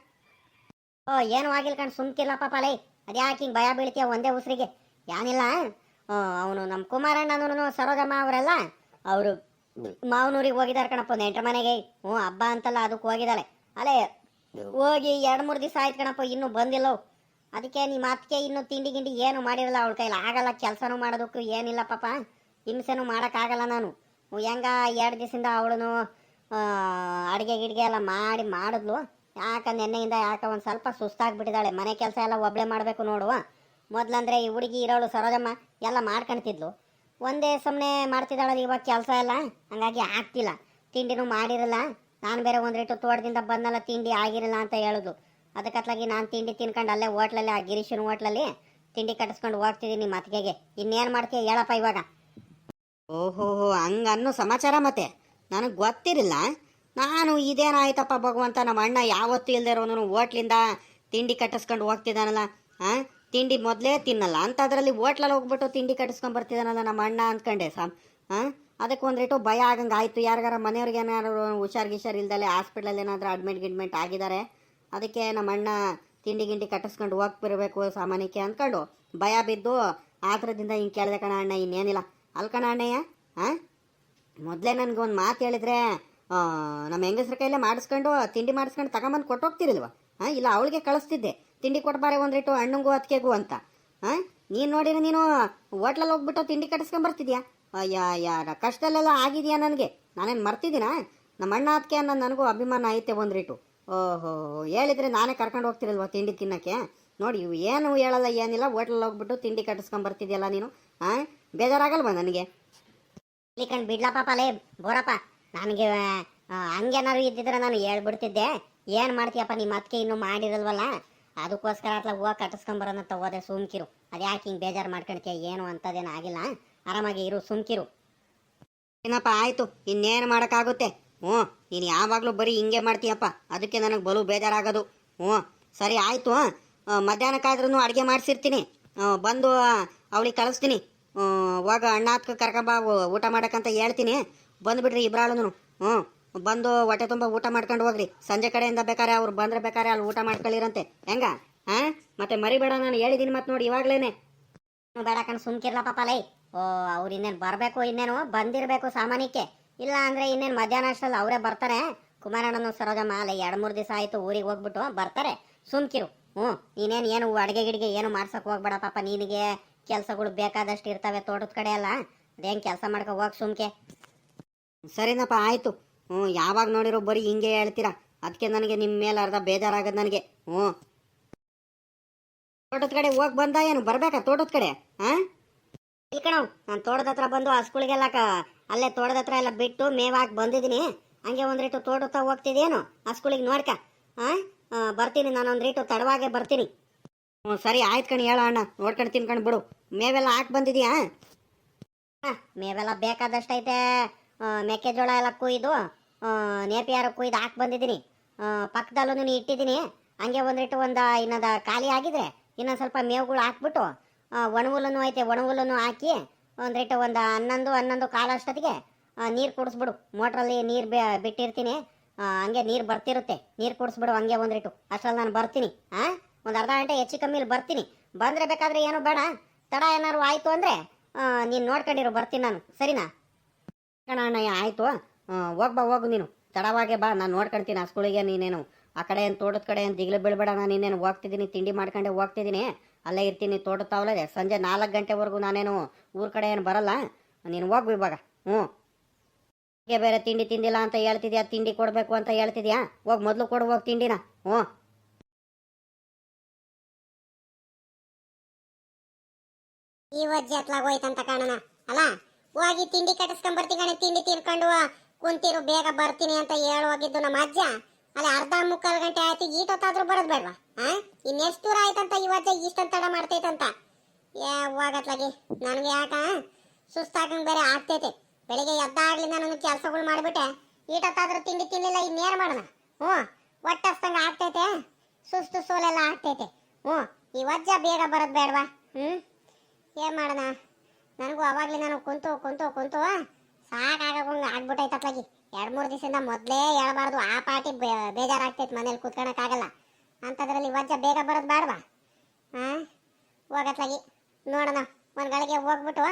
ಓ, ಏನು ಆಗಿಲ್ಲ ಕಣ್ ಸುಮ್ಕಿಲ್ಲಪ್ಪ ಪಾಲೈ ಅದ್ಯಾಕೆ ಹಿಂಗೆ ಭಯ ಬೀಳ್ತೀಯ ಒಂದೇ ಉಸಿರಿಗೆ? ಏನಿಲ್ಲ ಅವನು ನಮ್ಮ ಕುಮಾರಣ್ಣನೂ ಸರೋಜಮ್ಮ ಅವರೆಲ್ಲ? ಅವರು ಮಾವನೂರಿಗೆ ಹೋಗಿದ್ದಾರೆ ಕಣಪ್ಪ ನೆಂಟ್ರ ಮನೆಗೆ. ಹ್ಞೂ ಹಬ್ಬ ಅಂತಲ್ಲ ಅದಕ್ಕೆ ಹೋಗಿದ್ದಾಳೆ. ಅಲ್ಲೇ ಹೋಗಿ ಎರಡು ಮೂರು ದಿವಸ ಆಯ್ತು ಕಣಪ್ಪ, ಇನ್ನೂ ಬಂದಿಲ್ಲವು ಅದಕ್ಕೆ ನಿಮ್ಮ ಅತ್ತಿಗೆ ಇನ್ನು ತಿಂಡಿ ಗಿಂಡಿ ಏನು ಮಾಡಿರಲ್ಲ ಅವಳ ಕೈಲಿ. ಆಗಲ್ಲ, ಕೆಲಸನೂ ಮಾಡೋದಕ್ಕೂ ಏನಿಲ್ಲ ಪಾಪ. ಹಿಂಸೆನೂ ಮಾಡೋಕ್ಕಾಗಲ್ಲ ನಾನು. ಹೆಂಗ ಎರಡು ದಿವಸದಿಂದ ಅವಳು ಅಡುಗೆ ಗಿಡಿಗೆ ಎಲ್ಲ ಮಾಡಿ ಮಾಡಿದ್ಲು. ಯಾಕೆ ನೆನ್ನೆಯಿಂದ ಯಾಕೆ ಒಂದು ಸ್ವಲ್ಪ ಸುಸ್ತಾಗ್ಬಿಟ್ಟಿದ್ದಾಳೆ ಮನೆ ಕೆಲಸ ಎಲ್ಲ ಒಬ್ಳೆ ಮಾಡಬೇಕು ನೋಡುವ. ಮೊದ್ಲಂದ್ರೆ ಈ ಹುಡುಗಿ ಇರೋಳು ಸರೋಜಮ್ಮ ಎಲ್ಲ ಮಾಡ್ಕೊಳ್ತಿದ್ಲು ಒಂದೇ ಸುಮ್ಮನೆ ಮಾಡ್ತಿದ್ದಾಳಲ್ಲ ಇವಾಗ ಕೆಲಸ ಎಲ್ಲ. ಹಂಗಾಗಿ ಆಗ್ತಿಲ್ಲ. ತಿಂಡಿನೂ ಮಾಡಿರಲ್ಲ. ನಾನು ಬೇರೆ ಒಂದು ರೇಟು ತೋಟದಿಂದ ಬಂದಲ್ಲ, ತಿಂಡಿ ಆಗಿರಲ್ಲ ಅಂತ ಹೇಳಿದ್ಲು ಅದಕ್ಕತ್ಲಾಗಿ ನಾನು ತಿಂಡಿ ತಿನ್ಕೊಂಡು ಅಲ್ಲೇ ಹೋಟ್ಲಲ್ಲಿ, ಆ ಗಿರೀಶನ ಹೋಟ್ಲಲ್ಲಿ ತಿಂಡಿ ಕಟ್ಟಿಸ್ಕೊಂಡು ಹೋಗ್ತಿದ್ದೀನಿ ಮತ್ತಿಗೆಗೆ ಇನ್ನೇನು ಮಾಡ್ತೀಯ ಹೇಳಪ್ಪ ಇವಾಗ? ಓಹೋ ಹಂಗ ಅನ್ನೋ ಸಮಾಚಾರ ಮತ್ತೆ? ನನಗೆ ಗೊತ್ತಿರಲಿಲ್ಲ. ನಾನು ಇದೇನಾಯ್ತಪ್ಪ ಭಗವಂತ, ನಮ್ಮ ಅಣ್ಣ ಯಾವತ್ತೂ ಇಲ್ಲದೆ ಹೋಟ್ಲಿಂದ ತಿಂಡಿ ಕಟ್ಟಿಸ್ಕೊಂಡು ಹೋಗ್ತಿದ್ದಾನಲ್ಲ ಹಾಂ ತಿಂಡಿ ಮೊದಲೇ ತಿನ್ನಲ್ಲ. ಅಂತ ಅದರಲ್ಲಿ ಹೋಟ್ಲಲ್ಲಿ ಹೋಗ್ಬಿಟ್ಟು ತಿಂಡಿ ಕಟ್ಟಿಸ್ಕೊಂಡು ಬರ್ತಿದ್ದಾನಲ್ಲ ನಮ್ಮ ಅಣ್ಣ ಅಂದ್ಕೊಂಡೆ, ಸಾಮ್ ಹಾಂ ಅದಕ್ಕೆ ಒಂದು ರೇಟು ಭಯ ಆಗಂಗೆ ಆಯಿತು. ಯಾರಿಗಾರ ಮನೆಯವ್ರಿಗೆ ಏನಾರು ಹುಷಾರು ಗಿಷಾರು ಇಲ್ದಲೆ ಹಾಸ್ಪಿಟ್ಲಲ್ಲಿ ಏನಾದರೂ ಅಡ್ಮಿಟ್ ಗಿಡ್ಮಿಟ್ ಆಗಿದ್ದಾರೆ ಅದಕ್ಕೆ ನಮ್ಮ ಅಣ್ಣ ತಿಂಡಿ ಗಿಂಡಿ ಕಟ್ಟಿಸ್ಕೊಂಡು ಹೋಗ್ಬಿರ್ಬೇಕು ಸಾಮಾನ್ಯಕ್ಕೆ ಅಂದ್ಕೊಂಡು ಭಯ ಬಿದ್ದು ಆತರದಿಂದ ಹಿಂಗೆ ಕೇಳಿದೆ ಕಣ ಅಣ್ಣ, ಇನ್ನೇನಿಲ್ಲ. ಅಲ್ ಕಣ ಅಣ್ಣಯ್ಯ ಹಾಂ ಮೊದಲೇ ನನಗೆ ಒಂದು ಮಾತು ಹೇಳಿದ್ರೆ ನಮ್ಮ ಹೆಂಗಸ್ರ ಕೈಲೇ ಮಾಡಿಸ್ಕೊಂಡು ತಿಂಡಿ ಮಾಡಿಸ್ಕೊಂಡು ತಗೊಂಬಂದು ಕೊಟ್ಟೋಗ್ತಿರಲ್ವ? ಹಾಂ ಇಲ್ಲ ಅವಳಿಗೆ ಕಳಿಸ್ತಿದ್ದೆ. ತಿಂಡಿ ಕೊಟ್ಬಾರೆ ಒಂದಿಟ್ಟು ಹಣ್ಣುಗೂ ಅದಕ್ಕೆಗೂ ಅಂತ. ಹಾಂ ನೀನು ನೋಡಿದ್ರೆ ನೀನು ಹೋಟ್ಲಲ್ಲಿ ಹೋಗ್ಬಿಟ್ಟು ತಿಂಡಿ ಕಟ್ಟಿಸ್ಕೊಂಡ್ ಬರ್ತಿದ್ಯಾ? ಅಯ್ಯ ಯಾರ ಕಷ್ಟದಲ್ಲೆಲ್ಲ ಆಗಿದೆಯಾ ನನಗೆ? ನಾನೇನು ಮರ್ತಿದ್ದೀನ? ನಮ್ಮ ಅಣ್ಣ ಅದಕ್ಕೆ ಅನ್ನೋ ನನಗೂ ಅಭಿಮಾನ ಐತೆ ಒಂದ್ರಿಟ್ಟು ಓಹೋ, ಹೇಳಿದರೆ ನಾನೇ ಕರ್ಕೊಂಡು ಹೋಗ್ತಿರಲ್ವ ತಿಂಡಿ ತಿನ್ನಕ್ಕೆ? ನೋಡಿ, ಇವು ಏನು ಹೇಳಲ್ಲ, ಏನಿಲ್ಲ, ಹೋಟ್ಲಲ್ಲಿ ಹೋಗ್ಬಿಟ್ಟು ತಿಂಡಿ ಕಟ್ಟಿಸ್ಕೊಂಬರ್ತಿದ್ಯಲ್ಲ ನೀನು ಹಾಂ ಬೇಜಾರಾಗಲ್ವ ನನಗೆ? ಕಣ್ ಬಿಡ್ಲ ಪಾಪ ಲೇ ಬೋರಪ್ಪ, ನನಗೆ ಹಂಗೇನಾದ್ರು ಇದ್ದಿದ್ರೆ ನಾನು ಹೇಳ್ಬಿಡ್ತಿದ್ದೆ. ಏನು ಮಾಡ್ತೀಯಪ್ಪ, ನಿಮ್ಮ ಅತ್ತಿಗೆ ಇನ್ನೂ ಮಾಡಿರಲ್ವಲ್ಲ? ಅದಕ್ಕೋಸ್ಕರ ಅಟ್ಲ ಹೂವು ಕಟ್ಟಿಸ್ಕೊಂಬರೋಣಂತ ಹೋದೆ ಸುಮ್ಕಿರು. ಅದ್ಯಾಕೆ ಹಿಂಗೆ ಬೇಜಾರು ಮಾಡ್ಕೊಳ್ತೀಯ ಏನು ಅಂಥದ್ದೇನು ಆಗಿಲ್ಲ. ಆರಾಮಾಗಿ ಇರು, ಸುಮ್ಕಿರು. ಏನಪ್ಪ, ಆಯಿತು, ಇನ್ನೇನು ಮಾಡೋಕ್ಕಾಗುತ್ತೆ? ಹ್ಞೂ, ನೀನು ಯಾವಾಗಲೂ ಬರೀ ಹಿಂಗೆ ಮಾಡ್ತೀಯಪ್ಪ. ಅದಕ್ಕೆ ನನಗೆ ಬಲು ಬೇಜಾರಾಗೋದು. ಹ್ಞೂ, ಸರಿ, ಆಯಿತು ಮಧ್ಯಾಹ್ನಕ್ಕಾದ್ರೂ ಅಡುಗೆ ಮಾಡಿಸಿರ್ತೀನಿ. ಬಂದು ಅವಳಿಗೆ ಕಳಿಸ್ತೀನಿ. ಹೋಗ ಅಣ್ಣ ಹತ್ಕ ಕರ್ಕೊಂಬ ಊಟ ಮಾಡೋಕ್ಕಂತ ಹೇಳ್ತೀನಿ. ಬಂದುಬಿಡ್ರಿ ಇಬ್ರಾಳನು ಹ್ಞೂ, ಬಂದು ಹೊಟ್ಟೆ ತುಂಬ ಊಟ ಮಾಡ್ಕೊಂಡು ಹೋಗ್ರಿ. ಸಂಜೆ ಕಡೆಯಿಂದ ಬೇಕಾರೆ ಅವ್ರು ಬಂದ್ರೆ ಬೇಕಾರೆ ಅಲ್ಲಿ ಊಟ ಮಾಡ್ಕೊಳ್ಳಿರಂತೆ. ಹೆಂಗ? ಹಾಂ ಮತ್ತೆ ಮರಿಬೇಡ, ನಾನು ಹೇಳಿದ್ದೀನಿ ಮತ್ತೆ ನೋಡಿ, ಇವಾಗ್ಲೇನೆ. ಬೇಡ ಕಣ್ ಸುಮ್ಕಿರ್ಲಪ್ಪ ಪಾಲೈ ಓ, ಅವ್ರು ಇನ್ನೇನು ಬರಬೇಕು, ಇನ್ನೇನು ಬಂದಿರಬೇಕು ಸಾಮಾನ್ಯಕ್ಕೆ. ಇಲ್ಲ ಅಂದ್ರೆ ಇನ್ನೇನು ಮಧ್ಯಾಹ್ನ ಅಷ್ಟಲ್ಲಿ ಅವರೇ ಬರ್ತಾರೆ. ಕುಮಾರಣ್ಣನ ಸರೋಜಮ್ಮ ಮಾಲೆ ಎರಡು ಮೂರು ದಿವಸ ಆಯಿತು ಊರಿಗೆ ಹೋಗ್ಬಿಟ್ಟು ಬರ್ತಾರೆ. ಸುಮ್ಕಿರು. ಹ್ಞೂ ನೀನೇನು ಏನು ಅಡುಗೆ ಗಿಡಿಗೆ ಏನು ಮಾಡ್ಸೋಕೆ ಹೋಗ್ಬೇಡ ಪಾಪ, ನಿನಗೆ ಕೆಲಸಗಳು ಬೇಕಾದಷ್ಟು ಇರ್ತವೆ, ತೋಟದ ಕಡೆ ಎಲ್ಲ ಅದೇನು ಕೆಲಸ ಮಾಡ್ಕೊ ಹೋಗಿ ಸುಮ್ಕೆ. ಸರಿನಪ್ಪ, ಆಯಿತು. ಹ್ಞೂ ಯಾವಾಗ ನೋಡಿರೋ ಬರೀ ಹಿಂಗೆ ಹೇಳ್ತೀರಾ. ಅದಕ್ಕೆ ನನಗೆ ನಿಮ್ಮ ಮೇಲೆ ಅರ್ಧ ಬೇಜಾರಾಗದು ನನಗೆ. ಹ್ಞೂ ತೋಟದ ಕಡೆ ಹೋಗಿ ಬಂದ ಏನು? ಬರ್ಬೇಕಾ ತೋಟದ ಕಡೆ? ಹಾಂ ಕಣವ್ ನಾನು ತೋಟದ ಹತ್ರ ಬಂದು ಹಸ್ಗಳಿಗೆಲ್ಲ ಅಲ್ಲೇ ತೋಟದ ಹತ್ರ ಎಲ್ಲ ಬಿಟ್ಟು ಮೇವಾಕ್ ಬಂದಿದ್ದೀನಿ. ಹಂಗೆ ಒಂದು ರೀಟು ತೋಟದ ಹೋಗ್ತಿದೇನು ಹಸ್ಗಳಿಗೆ ನೋಡ್ಕ. ಬರ್ತೀನಿ, ನಾನು ಒಂದು ರೀಟು ತಡವಾಗೆ ಬರ್ತೀನಿ. ಹ್ಞೂ ಸರಿ, ಆಯ್ತು ಕಣಿ, ಹೇಳ ಅಣ್ಣ. ನೋಡ್ಕೊಂಡು ತಿನ್ಕೊಂಡು ಬಿಡು. ಮೇವೆಲ್ಲ ಹಾಕಿ ಬಂದಿದ್ಯಾ? ಹಾಂ ಮೇವೆಲ್ಲ ಬೇಕಾದಷ್ಟು ಐತೆ. ಮೆಕ್ಕೆಜೋಳ ಎಲ್ಲ ಕುಯ್ದು ನೇಪಿಯಾರ ಕುಯ್ದು ಹಾಕಿ ಬಂದಿದ್ದೀನಿ. ಪಕ್ಕದಲ್ಲೂ ನೀನು ಇಟ್ಟಿದ್ದೀನಿ. ಹಂಗೆ ಒಂದಿಟ್ಟು ಒಂದು, ಇನ್ನೊಂದು ಖಾಲಿ ಆಗಿದ್ರೆ ಇನ್ನೊಂದು ಸ್ವಲ್ಪ ಮೇವುಗಳು ಹಾಕ್ಬಿಟ್ಟು ಒಣಹುಲ್ಲೂ ಐತೆ ಒಣಹುಲ್ಲೂ ಹಾಕಿ, ಒಂದು ರೇಟ್ ಒಂದು ಹನ್ನೊಂದು ಹನ್ನೊಂದು ಕಾಲು ಅಷ್ಟೊತ್ತಿಗೆ ನೀರು ಕುಡಿಸ್ಬಿಡು. ಮೋಟ್ರಲ್ಲಿ ನೀರು ಬಿಟ್ಟಿರ್ತೀನಿ. ಹಂಗೆ ನೀರು ಬರ್ತಿರುತ್ತೆ. ನೀರು ಕುಡಿಸ್ಬಿಡು ಹಂಗೆ ಒಂದು ರೇಟು ಅಷ್ಟ್ರಲ್ಲಿ ನಾನು ಬರ್ತೀನಿ. ಹಾಂ ಒಂದು ಅರ್ಧ ಗಂಟೆ ಹೆಚ್ಚು ಕಮ್ಮಿಲಿ ಬರ್ತೀನಿ. ಬಂದರೆ ಬೇಕಾದರೆ ಏನು ಬೇಡ. ತಡ ಏನಾದ್ರು ಆಯಿತು ಅಂದರೆ ನೀನು ನೋಡ್ಕೊಂಡಿರು, ಬರ್ತೀನಿ ನಾನು. ಸರಿನಾ? ಕಣ ಅಣ್ಣಯ್ಯ ಆಯಿತು. ಹೋಗ್ಬಾ ಹೋಗು ನೀನು. ತಡವಾಗೆ ಬಾ, ನಾನು ನೋಡ್ಕೊಳ್ತೀನಿ ಆ ಸ್ಕೂಲಿಗೆ ನೀನೇನು. ಆ ಕಡೆ ಏನು ತೋಟದ ಕಡೆ ಏನು ದಿಗ್ಲು ಬೀಳ್ಬೇಡ, ನಾನು ಇನ್ನೇನು ಹೋಗ್ತಿದ್ದೀನಿ, ತಿಂಡಿ ಮಾಡ್ಕೊಂಡೆ ಹೋಗ್ತಿದ್ದೀನಿ. ಅಲ್ಲೇ ಇರ್ತೀನಿ, ತೋಟದ ತಾವಲೆ ಸಂಜೆ ನಾಲ್ಕು ಗಂಟೆವರೆಗೂ ನಾನೇನು ಊರ ಕಡೆ ಏನು ಬರಲ್ಲ. ನೀನು ಹೋಗ್ ಇವಾಗ. ಹ್ಞೂ. ಹೀಗೆ ಬೇರೆ ತಿಂಡಿ ತಿಂದಿಲ್ಲ ಅಂತ ಹೇಳ್ತಿದ್ಯಾ? ತಿಂಡಿ ಕೊಡಬೇಕು ಅಂತ ಹೇಳ್ತಿದ್ಯಾ? ಹೋಗಿ ಮೊದಲು ಕೊಡು, ಹೋಗಿ ತಿಂಡಿನ. ಹ್ಞೂ. ಈ ವಜ್ಜೆ ಕಾಣೋಣ ಅಲ್ಲ, ಹೋಗಿ ತಿಂಡಿ ಕಟ್ಟಿಸ್ಕೊಂಡ್ ಬರ್ತೀನಿ ಕಣೆ, ತಿಂಡಿ ತಿನ್ಕೊಂಡು ಕುಂತಿರು, ಬೇಗ ಬರ್ತೀನಿ ಅಂತ ಹೇಳುವಾಗಿದ್ದು ನಮ್ಮ ಅಜ್ಜ. ಅಲ್ಲಿ ಅರ್ಧ ಮುಕ್ಕಾಲು ಗಂಟೆ ಆಯ್ತು, ಈಟೊತ್ತಾದ್ರೂ ಬರೋದು ಬೇಡವಾ? ಆ? ಇನ್ನೆಷ್ಟು ದೂರ ಆಯ್ತಂತ ಇವತ್ತೇ ಇಷ್ಟೊಂದು ತಡ ಮಾಡ್ತೈತಂತ? ಹೋಗತ್ಲಾಗಿ ನನಗೆ ಯಾಕ? ಸುಸ್ತಾಗಂಗೆ ಬೇರೆ ಆಗ್ತೈತೆ. ಬೆಳಿಗ್ಗೆ ಎದ್ದಾಗ್ಲಿಂದ ನಾನು ಕೆಲಸಗಳು ಮಾಡಿಬಿಟ್ಟೆ. ಈಟೊತ್ತಾದ್ರೂ ತಿಂಡಿ ತಿನ್ನಲಿಲ್ಲ ಇನ್ನೇನು ಮಾಡೋಣ? ಹ್ಞೂ ಒಟ್ಟು ಹಸ್ದಂಗೆ ಆಗ್ತೈತೆ. ಸುಸ್ತು ಸೋಲೆಲ್ಲ ಆಗ್ತೈತೆ. ಹ್ಞೂ ವಜ್ಜ ಬೇಗ ಬರೋದು ಬೇಡವಾ? ಹ್ಞೂ ಏನ್ ಮಾಡೋಣ? ನನಗೂ ಅವಾಗ್ಲೇ ನಾನು ಕುಂತು ಕುಂತು ಕುಂತು ಸಾಕಾಗಂಗೆ ಆಗ್ಬಿಟ್ಟೈತೆ ಅತ್ಲಾಗಿ ಎರಡ್ ಮೂರ್ ದಿವಸದಿಂದ ಮೊದ್ಲೇ ಹೇಳಬಾರ್ದು, ಆ ಪಾರ್ಟಿ ಬೇಜಾರಾಗ್ತೈತಿ ಮನೇಲಿ ಕುತ್ಕೊಳಕ್ಕಾಗಲ್ಲ. ಅಂತದ್ರಲ್ಲಿ ವಜ್ಜ ಬೇಗ ಬರೋದು ಬೇಡವಾ ಹಾ ಹೋಗತ್ಲಾಗಿ. ನೋಡೋಣ, ಒಂದ್ ಗಳಿಗೆ ಹೋಗ್ಬಿಟ್ಟು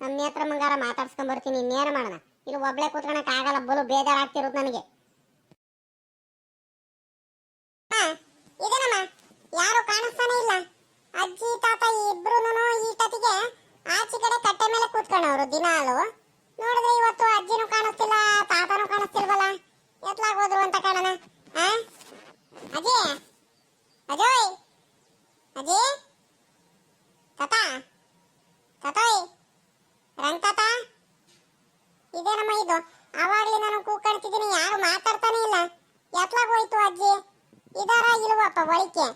ನಮ್ಮ ನೇತ್ರ ಮುಂಗಾರ ಮಾತಾಡ್ಸ್ಕೊಂಡ್ ಬರ್ತೀನಿ ಇನ್ನೇನು ಮಾಡೋಣ? ಇಲ್ಲಿ ಕುತ್ಕೊಳಕ್ ಆಗಲ್ಲ ಬಲು ಬೇಜಾರಾಗ್ತಿರೋದು ನನಗೆ. ಯಾರು ಕಾಣಿಸ್ತಾನೆ ಇಲ್ಲ. ಅಜ್ಜಿ, ತಾತ ಇಬ್ರು ಈ ಟತಿಗೆ ಆಚೆ ಕಡೆ ಕಟ್ಟೆ ಮೇಲೆ ಕೂತ್ಕೊಂಡವ್ರು ದಿನಾಲು. ನೋಡಿದ್ರೆ ಇವತ್ತು ಅಜ್ಜಿನೂ ಕಾಣಿಸ್ತಿಲ್ಲ ತಾತನೂ ಕಾಣಿಸ್ತಿಲ್ವಲ್ಲ? ಎತ್ಲಾಗ ಹೋದ್ರು ಅಂತ ಕಾಣನ ಅಜ್ಜಿ? ಅಜೋಯ್? ಅಜ್ಜಿ? ತಾತ? ತಾತೋಯ್? ರಂಗ್ ತಾತ? ಇದೇನಮ್ಮ ಇದು. ಆವಾಗ್ಲಿ ನಾನು ಕೂಕಣ್ತಿದ್ದೀನಿ ಯಾರು ಮಾತಾಡ್ತಾನೆ ಇಲ್ಲ. ಎತ್ಲಾಗ ಹೋಯ್ತು ಅಜ್ಜಿ. ಇದಾರ ಇಲ್ವಪ್ಪ ಒಳಿಕೆ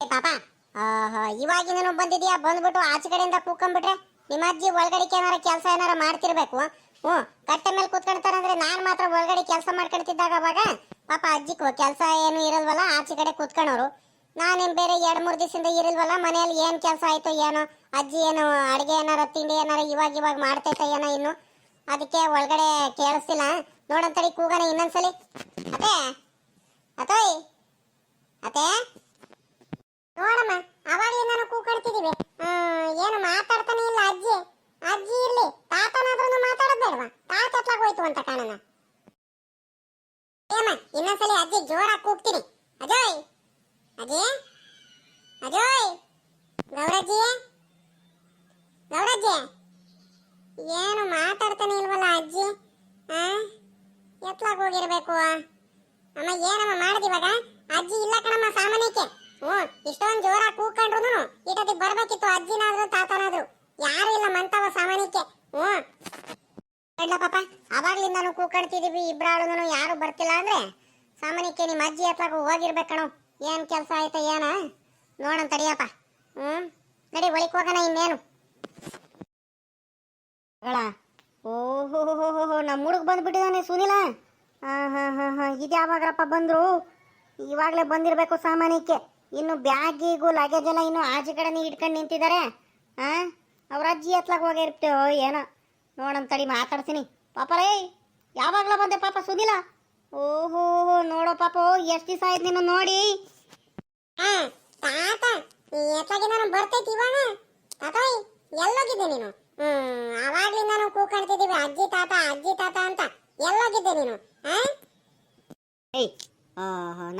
ಪಾಪ. ಆಹಾ, ಇವಾಗಿಂದನು ಬಂದಿದ್ಯಾ? ಬಂದ್ಬಿಟ್ಟು ಆಚೆ ಕಡೆಯಿಂದ ಕೂಕೊಂಡ್ಬಿಟ್ರೆ? ನಿಮ್ಮ ಅಜ್ಜಿ ಒಳಗಡೆ ಏನಾರ ಕೆಲಸ ಏನಾರ ಮಾಡ್ತಿರ್ಬೇಕು, ಹ್ಞೂ, ಕಟ್ಟೆ ಮೇಲೆ ಕೂತ್ಕೊಂಡ್ತಾರಂದ್ರೆ ನಾನ್ ಮಾತ್ರ ಒಳಗಡೆ ಕೆಲಸ ಮಾಡ್ಕೊಳ್ತಿದ್ದಾಗ ಅವಾಗ ಪಾಪ ಅಜ್ಜಿ ಕೆಲಸ ಏನು ಇರಲ್ವಲ್ಲ, ಆಚೆ ಕಡೆ ನಾನ್ ನಾನೇನ್ ಬೇರೆ ಎರಡು ಮೂರು ದಿವಸದಿಂದ ಇರಲ್ವಲ್ಲ, ಮನೆಯಲ್ಲಿ ಏನ್ ಕೆಲಸ ಆಯ್ತೋ ಏನೋ, ಅಜ್ಜಿ ಏನು ಅಡಿಗೆ ಏನಾರ, ತಿಂಡಿ ಏನಾರ ಇವಾಗ ಇವಾಗ ಮಾಡ್ತೈತ ಏನೋ ಇನ್ನು, ಅದಕ್ಕೆ ಒಳಗಡೆ ಕೇಳಿಸ್ತಿಲ್ಲ. ನೋಡಂತಡಿ ಕೂಗನ ಇನ್ನೊಂದ್ಸಲಿ. ಅದೇ ಅತೋಯ್, ಅತ್ತೆ. ನೋಡಮ್ಮ ಅವಾಗ್ಲೇ ನಾನು ಕೂಗಾಡ್ತಿದೀವಿ ಏನು ಮಾತಾಡ್ತಾನೆ ಇಲ್ಲ ಅಜ್ಜಿ. ಅಜ್ಜಿ ಇರ್ಲಿ ತಾತನಾದ್ರೂ ಮಾತಾಡೋದ್ ಬೇಡವಾ? ತಾತ ಎತ್ಲಾಗ್ ಹೋಯ್ತು ಅಂತ ಕಾಣೋಣ. ಏಮ್ಮ ಇನ್ನೊಂದ್ಸಲಿ ಅಜ್ಜಿ ಜೋರಾಗಿ ಕೂಗ್ತೀನಿ. ಅಜಯ್! ಅಜಯ್ ಅಜಯ್! ಗೌರಜ್ಜಿ? ಗೌರಜ್ಜಿ? ಏನು ಮಾತಾಡ್ತಾನೆ ಇಲ್ವಲ್ಲ ಅಜ್ಜಿ? ಆ ಎತ್ಲಾಗ್ ಹೋಗಿರ್ಬೇಕು. ಅಮ್ಮ, ಏನಮ್ಮ ಮಾಡಿದಿವಾಗ? ಅಜ್ಜಿ ಇಲ್ಲ ಕಣಮ್ಮ, ಸಾಮಾನ್ಯಕ್ಕೆ. ಹ್ಞೂ, ಇಷ್ಟೊಂದು ಜೋರಾಗಿ ಕೂಕೊಂಡ್ರು ಇಟತಿ ಬರ್ಬೇಕಿತ್ತು, ಅಜ್ಜಿನಾದ್ರು ತಾತನಾದ್ರು. ಯಾರು ಇಲ್ಲ ಮಂತವ ಸಾಮಾನ್ಯಕ್ಕೆ. ಹ್ಞೂ. ಇಲ್ಲ ಪಾಪ, ಅವಾಗ್ಲಿಂದಾನು ಕೂಕಾಡ್ತಿದೀವಿ ಇಬ್ರಾಳುನು, ಯಾರು ಬರ್ತಿಲ್ಲ ಅಂದ್ರೆ ಸಾಮಾನ್ಯಕ್ಕೆ ನಿಮ್ಮ ಅಜ್ಜಿ ಹತ್ರ ಹೋಗಿರ್ಬೇಕಣು ಏನ್ ಕೆಲಸ ಆಯ್ತಾ, ಏನ? ನೋಡೋಣ ತಡಿಯಪ್ಪ. ಹ್ಮ್ ನಡಿ ಒಳಿಕ್ ಹೋಗಣ ಇನ್ನೇನು. ಗಳ ಓಹೋ ನಮ್ಮ ಹುಡುಗ ಬಂದ್ಬಿಟ್ಟಿದಾನೆ ಸುನಿಲ. ಹಾಂ ಹಾ ಹಾ ಹಾಂ ಇದು ಯಾವಾಗ್ರಪ್ಪ ಬಂದರು? ಇವಾಗಲೇ ಬಂದಿರಬೇಕು ಸಾಮಾನ್ಯಕ್ಕೆ. ಇನ್ನು ಬ್ಯಾಗಿಗೂ ಲಗೇಜ್ ಎಲ್ಲ ಇನ್ನು ಆಚೆ ಕಡೆನೇ ಇಟ್ಕೊಂಡು ನಿಂತಿದ್ದಾರೆ ಹಾಂ ಅವ್ರ ಅಜ್ಜಿ ಹತ್ಲಾಗ ಹೋಗಿರ್ತೇವೋ ಏನೋ. ನೋಡಮ್ ತಡಿ ಮಾತಾಡ್ತೀನಿ. ಪಾಪ ರೇ ಯಾವಾಗಲ ಬಂದೆ ಪಾಪ ಸುದಿಲ್ಲ ಓಹೋ ನೋಡೋ ಪಾಪ ಎಷ್ಟು ದಿವಸ ಆಯ್ತು ನೀನು ನೋಡಿ. ತಾತ ಎತ್ತಾಗಿ ನಾನು ಬರ್ತೈತಿ ಇವಾಗ. ತಾತೋಯ್ ಎಲ್ಲೋಗಿದ್ದೆ ನೀನು? ಅವಾಗ್ಲಿಂದ ನಾವು ಕೂಕಾಡ್ತಿದೀವಿ ಅಜ್ಜಿ ತಾತ ಅಜ್ಜಿ ತಾತ ಅಂತ. ಎಲ್ಲೋಗಿದ್ದೆ ನೀನು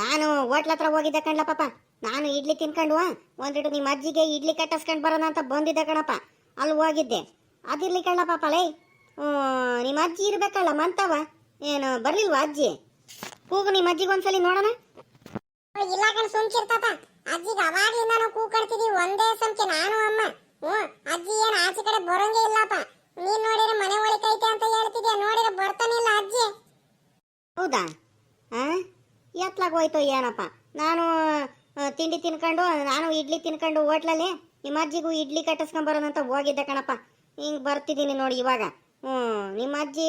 ನಾನು ಹೋಟ್ಲ ಹತ್ರ ಹೋಗಿದ್ದೆ ಕಣ್ಲ ಪಾಪ. ನಾನು ಇಡ್ಲಿ ತಿನ್ಕೊಂಡು ಒಂದಿಟ್ಟು ನಿಮ್ಮ ಅಜ್ಜಿಗೆ ಇಡ್ಲಿ ಕಟ್ಟಿಸ್ಕೊಂಡು ಬರೋಣ ಅಂತ ಬಂದಿದ್ದೆ ಕಣಪ್ಪ. ಅಲ್ಲಿ ಹೋಗಿದ್ದೆ. ಅದಿರ್ಲಿ ಕಣಪ್ಪ ಪಳೆ. ನಿಮ್ಮ ಅಜ್ಜಿ ಇರ್ಬೇಕಲ್ಲ ಮಂತವ ಏನು ಬರ್ಲಿಲ್ವಾ ಅಜ್ಜಿ? ಕೂಗು ನಿಮ್ಮ ಅಜ್ಜಿಗೆ ಒಂದ್ಸಲಿ ನೋಡೋಣ. ಇಲ್ಲ ಕಣ್ ಸುಮ್ಕಿರ್ತಾತ. ಅಜ್ಜಿಗೆ ಅವಾಗ್ಲಿಂದ ನಾವು ಒಂದೇ ಸಂಖ್ಯೆ ನಾನು ಅಮ್ಮ. ಹ್ಞೂ ಅಜ್ಜಿ ಏನು ಆಚೆ ಕಡೆ ಬರೋಂಗೇ ಇಲ್ಲಪ್ಪ. ನೀನ್ ನೋಡಿದ್ರೆ ಮನೆ ಒಳಿತೈತೆ ಅಂತ ಹೇಳ್ತಿದ್ಯಾ? ನೋಡಿದ್ರೆ ಬರ್ತಾನಿಲ್ಲ ಅಜ್ಜಿ. ಹೌದಾ? ಹಾಂ ಎತ್ಲಾಗ ಹೋಯ್ತು ಏನಪ್ಪ? ನಾನು ಆ, ತಿಂಡಿ ತಿನ್ಕೊಂಡು ನಾನು ಇಡ್ಲಿ ತಿನ್ಕೊಂಡು ಹೋಟ್ಲಲ್ಲಿ ನಿಮ್ಮ ಅಜ್ಜಿಗೂ ಇಡ್ಲಿ ಅಂತ ಹೋಗಿದ್ದೆ ಕಣಪ್ಪ. ಹಿಂಗೆ ಬರ್ತಿದ್ದೀನಿ ನೋಡಿ ಇವಾಗ. ಹ್ಞೂ ನಿಮ್ಮ ಅಜ್ಜಿ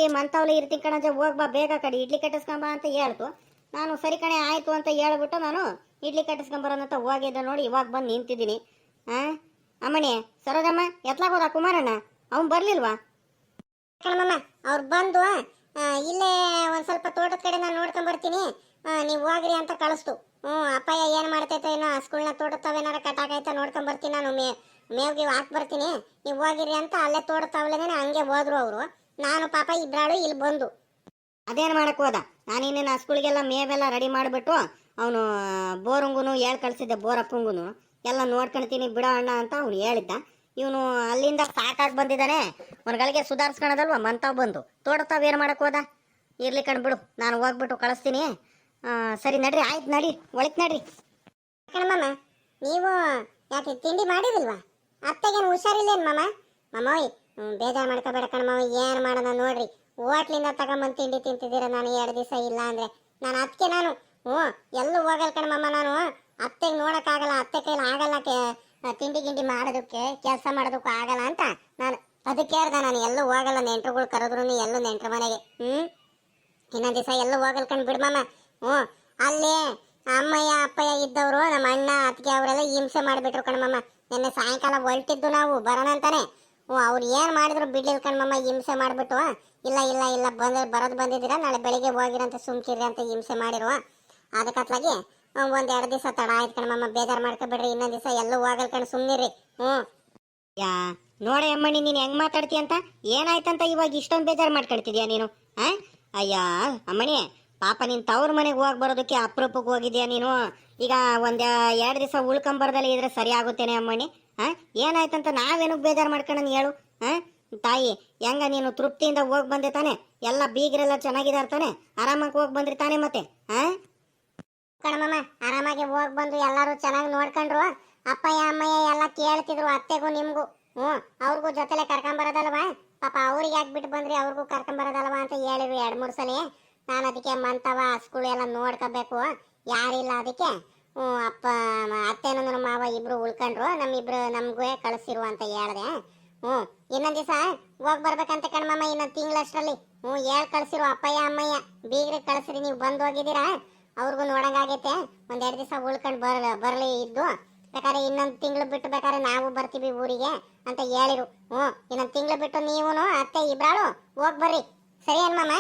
ಇರ್ತೀನಿ ಕಣಜ ಹೋಗ್ಬಾ ಬೇಗ ಕಡೆ, ಇಡ್ಲಿ ಕಟ್ಟಿಸ್ಕೊಂಬ ಅಂತ ಹೇಳ್ತು. ನಾನು ಸರಿ ಕಣೆ, ಆಯಿತು ಅಂತ ಹೇಳ್ಬಿಟ್ಟು ನಾನು ಇಡ್ಲಿ ಕಟ್ಟಿಸ್ಕೊಂಬರೋದಂತ ಹೋಗಿದ್ದೆ ನೋಡಿ ಇವಾಗ ಬಂದು ನಿಂತಿದ್ದೀನಿ. ಹಾಂ ಅಮ್ಮಣಿ ಎತ್ಲಾಗ ಹೋದ ಕುಮಾರಣ್ಣ? ಅವ್ನು ಬರಲಿಲ್ವಾ? ಕಣಮ್ಮ ಅವ್ರು ಬಂದು ಇಲ್ಲೇ ಒಂದು ಸ್ವಲ್ಪ ತೋಟದ ಕಡೆ ನಾನು ನೋಡ್ಕೊಂಬರ್ತೀನಿ. ನೀವು ಹೋಗ್ರಿ ಅಂತ ಕಳಿಸ್ತು. ಹ್ಞೂ ಅಪ್ಪಯ್ಯ ಏನು ಮಾಡ್ತೈತೆ ಏನೋ ಸ್ಕೂಲ್ನ ತೋಟದ ತಾವೇನಾರ ಕಟಾಕೈತ ನೋಡ್ಕೊಂಡ್ ಬರ್ತೀನಿ ನಾನು. ಮೇ ಮೇವ್ಗೆ ಹಾಕ್ ಬರ್ತೀನಿ. ನೀವು ಹೋಗಿರಿ ಅಂತ ಅಲ್ಲೇ ತೋಟತಾವಲೇನೆ ಹಂಗೆ ಹೋದ್ರು ಅವರು. ನಾನು ಪಾಪ ಇಬ್ರಾಳು ಇಲ್ಲಿ ಬಂದು. ಅದೇನು ಮಾಡಕ್ ಹೋದ? ನಾನೇನೇನು ಹಸ್ಗಳಿಗೆಲ್ಲ ಮೇವೆಲ್ಲ ರೆಡಿ ಮಾಡಿಬಿಟ್ಟು ಅವನು ಬೋರಂಗುನು ಹೇಳ್ ಕಳ್ಸಿದ್ದೆ, ಬೋರಪ್ಪಂಗುನು. ಎಲ್ಲ ನೋಡ್ಕೊಳ್ತೀನಿ ಬಿಡೋ ಅಣ್ಣ ಅಂತ ಅವ್ನು ಹೇಳಿದ್ದ. ಇವನು ಅಲ್ಲಿಂದ ಸಾಕಾಗಿ ಬಂದಿದ್ದಾನೆ. ಅವನಗಳಿಗೆ ಸುಧಾರಿಸ್ಕೊಳೋದಲ್ವ? ಮಂತಾವ್ ಬಂದು. ತೋಟತಾವ್ ಏನು ಮಾಡಕ್ ಹೋದ? ಇರ್ಲಿ ಬಿಡು. ನಾನು ಹೋಗ್ಬಿಟ್ಟು ಕಳಿಸ್ತೀನಿ. ಸರಿ, ನಡ್ರಿ, ಆಯ್ತು ನಡಿ, ಒಳಕ್ ನಡ್ರಿ. ಕಣಮ್ಮ ನೀವು ಯಾಕೆ ತಿಂಡಿ ಮಾಡಿದಿಲ್ವಾ? ಅತ್ತೆಗೇನು ಹುಷಾರಿಲ್ಲೇನು ಮಾಮ? ಮಾಮೋಯ್ ಬೇಜಾರ್ ಮಾಡ್ಕೋಬೇಡ ಕಣಮ್ಮ ಏನು ಮಾಡೋಣ ನೋಡ್ರಿ. ಹೋಟ್ಲಿಂದ ತಗೊಂಬಂದು ತಿಂಡಿ ತಿಂತಿದ್ದೀರ ನಾನು ಎರಡು ದಿವಸ ಇಲ್ಲ ಅಂದರೆ? ನಾನು ಅದಕ್ಕೆ ನಾನು, ಹ್ಞೂ, ಎಲ್ಲೂ ಹೋಗಲ್ ಕಣಮ್ಮ ನಾನು. ಅತ್ತೆಗೆ ನೋಡೋಕ್ಕಾಗಲ್ಲ, ಅತ್ತೆ ಕೈಲಿ ಆಗಲ್ಲ ತಿಂಡಿ ಗಿಂಡಿ ಮಾಡೋದಕ್ಕೆ, ಕೆಲಸ ಮಾಡೋದಕ್ಕೂ ಆಗಲ್ಲ ಅಂತ ನಾನು, ಅದಕ್ಕೆ ಅರ್ಧ ನಾನು, ಎಲ್ಲೂ ಹೋಗಲ್ಲ, ನೆಂಟ್ರುಗಳು ಕರೆದ್ರು ಎಲ್ಲೂ ನೆಂಟ್ರ ಮನೆಗೆ ಹ್ಞೂ ಇನ್ನೊಂದು ದಿವಸ ಎಲ್ಲೂ ಹೋಗಲ್ ಕಣ್ ಬಿಡ್ಮಮ್ಮ ಹ್ಞೂ. ಅಲ್ಲಿ ಅಮ್ಮಯ್ಯ, ಅಪ್ಪಯ್ಯ ಇದ್ದವರು, ನಮ್ಮ ಅಣ್ಣ, ಅತ್ತಿಗೆ ಅವರೆಲ್ಲ ಹಿಂಸೆ ಮಾಡಿಬಿಟ್ರು ಕಣಮಮ್ಮ ನಿನ್ನೆ ಸಾಯಂಕಾಲ ಹೊರಟಿದ್ದು ನಾವು, ಬರೋಣ ಅಂತಾನೆ. ಹ್ಞೂ, ಅವ್ರು ಏನು ಮಾಡಿದ್ರು ಬಿಡ್ಲಿಲ್ಲ ಕಣ್ಮಮ್ಮ ಹಿಂಸೆ ಮಾಡಿಬಿಟ್ಟು. ಇಲ್ಲ ಇಲ್ಲ ಇಲ್ಲ, ಬಂದ, ಬರೋದು ಬಂದಿದ್ದೀರಾ? ನಾಳೆ ಬೆಳಿಗ್ಗೆ ಹೋಗಿರಂತ ಸುಮ್ಕಿರಿ ಅಂತ ಹಿಂಸೆ ಮಾಡಿರುವ. ಅದಕ್ಕತ್ಲಾಗಿ ಒಂದು ಎರಡು ದಿವಸ ತಡ ಆಯ್ತು ಕಣ್ಮಮ್ಮ ಬೇಜಾರು ಮಾಡ್ಕೊಬಿಡ್ರಿ, ಇನ್ನೊಂದು ದಿವಸ ಎಲ್ಲೂ ಹೋಗಲ್ ಕಣ್ ಸುಮ್ಮನಿರಿ ಹ್ಞೂ. ಯಾ, ನೋಡಿ ಅಮ್ಮಣ್ಣಿ ನೀನು ಹೆಂಗ್ ಮಾತಾಡ್ತೀಯ ಅಂತ? ಏನಾಯ್ತಂತ ಇವಾಗ ಇಷ್ಟೊಂದು ಬೇಜಾರು ಮಾಡ್ಕೊಳ್ತಿದ್ಯಾ ನೀನು ಆ ಅಯ್ಯ, ಅಮ್ಮಣಿ ಪಾಪ ನಿನ್ ತವ್ರ ಮನೆಗೆ ಹೋಗಿ ಬರೋದಕ್ಕೆ ಅಪರೂಪಕ್ಕೆ ಹೋಗಿದ್ಯಾ ನೀನು? ಈಗ ಒಂದು ಎರಡು ದಿವಸ ಉಳ್ಕೊಂಬರ್ದಲ್ಲಿ ಇದ್ರೆ ಸರಿ ಆಗುತ್ತೇನೆ ಅಮ್ಮಣ್ಣಿ. ಆ, ಏನಾಯ್ತಂತ ನಾವೇನಕ್ಕೆ ಬೇಜಾರು ಮಾಡ್ಕೊಂಡು ಹೇಳು. ಆ, ತಾಯಿ, ಹೆಂಗ ನೀನು ತೃಪ್ತಿಯಿಂದ ಹೋಗಿ ಬಂದೆ ತಾನೆ? ಎಲ್ಲ ಬೀಗರೆಲ್ಲ ಚೆನ್ನಾಗಿದಾರ ತಾನೆ? ಆರಾಮಾಗಿ ಹೋಗಿ ಬಂದ್ರಿ ತಾನೆ ಮತ್ತೆ? ಆ? ಕಣಮ್ಮ ಆರಾಮಾಗಿ ಹೋಗಿ ಬಂದು ಎಲ್ಲರೂ ಚೆನ್ನಾಗಿ ನೋಡ್ಕೊಂಡ್ರು. ಅಪ್ಪಯ್ಯ ಅಮ್ಮಯ್ಯ ಎಲ್ಲ ಕೇಳ್ತಿದ್ರು ಅತ್ತೆಗೂ ನಿಮ್ಗೂ. ಹ್ಞೂ, ಅವ್ರಿಗೂ ಜೊತೆಲೆ ಕರ್ಕೊಂಬರೋದಲ್ವಾ? ಪಾಪ ಅವ್ರಿಗೆ ಯಾಕೆ ಬಿಟ್ಟು ಬಂದ್ರಿ, ಅವ್ರಿಗೂ ಕರ್ಕೊಂಬರೋದಲ್ವಾ ಅಂತ ಹೇಳಿದ್ರು ಎರಡು ಮೂರು ಸಲ. ನಾನು ಅದಕ್ಕೆ ಮಂತವ ಹಸ್ಗಳು ಎಲ್ಲ ನೋಡ್ಕೋಬೇಕು. ಯಾರಿಲ್ಲ ಅದಕ್ಕೆ. ಹ್ಞೂ ಅಪ್ಪ ಅತ್ತೆನೂ ನನ್ನ ಮಾವ ಇಬ್ರು ಉಳ್ಕೊಂಡ್ರು. ನಮ್ಮಿಬ್ರು ನಮಗೂ ಕಳಿಸಿರು ಅಂತ ಹೇಳ್ದೆ. ಹ್ಞೂ ಇನ್ನೊಂದು ದಿವಸ ಹೋಗಿ ಬರ್ಬೇಕಂತ ಕಣ್ಮಮ್ಮ ಇನ್ನೊಂದು ತಿಂಗಳಷ್ಟರಲ್ಲಿ. ಹ್ಞೂ ಹೇಳಿ ಕಳಿಸಿರು ಅಪ್ಪಯ್ಯ, ಅಮ್ಮಯ್ಯ. ಬೀಗ್ರಿಗೆ ಕಳಿಸ್ರಿ, ನೀವು ಬಂದು ಹೋಗಿದ್ದೀರಾ? ಅವ್ರಿಗೂ ನೋಡಂಗಾಗೈತೆ. ಒಂದೆರಡು ದಿವಸ ಉಳ್ಕೊಂಡು ಬರ, ಬರಲಿ ಇದ್ದು. ಬೇಕಾದ್ರೆ ಇನ್ನೊಂದು ತಿಂಗಳು ಬಿಟ್ಟು ಬೇಕಾದ್ರೆ ನಾವು ಬರ್ತೀವಿ ಊರಿಗೆ ಅಂತ ಹೇಳಿರು. ಹ್ಞೂ ಇನ್ನೊಂದು ತಿಂಗಳು ಬಿಟ್ಟು ನೀವು ಅತ್ತೆ ಇಬ್ರಾಳು, ಹೋಗಿ ಬರ್ರಿ. ಸರಿ ಅನ್ಮಮ್ಮ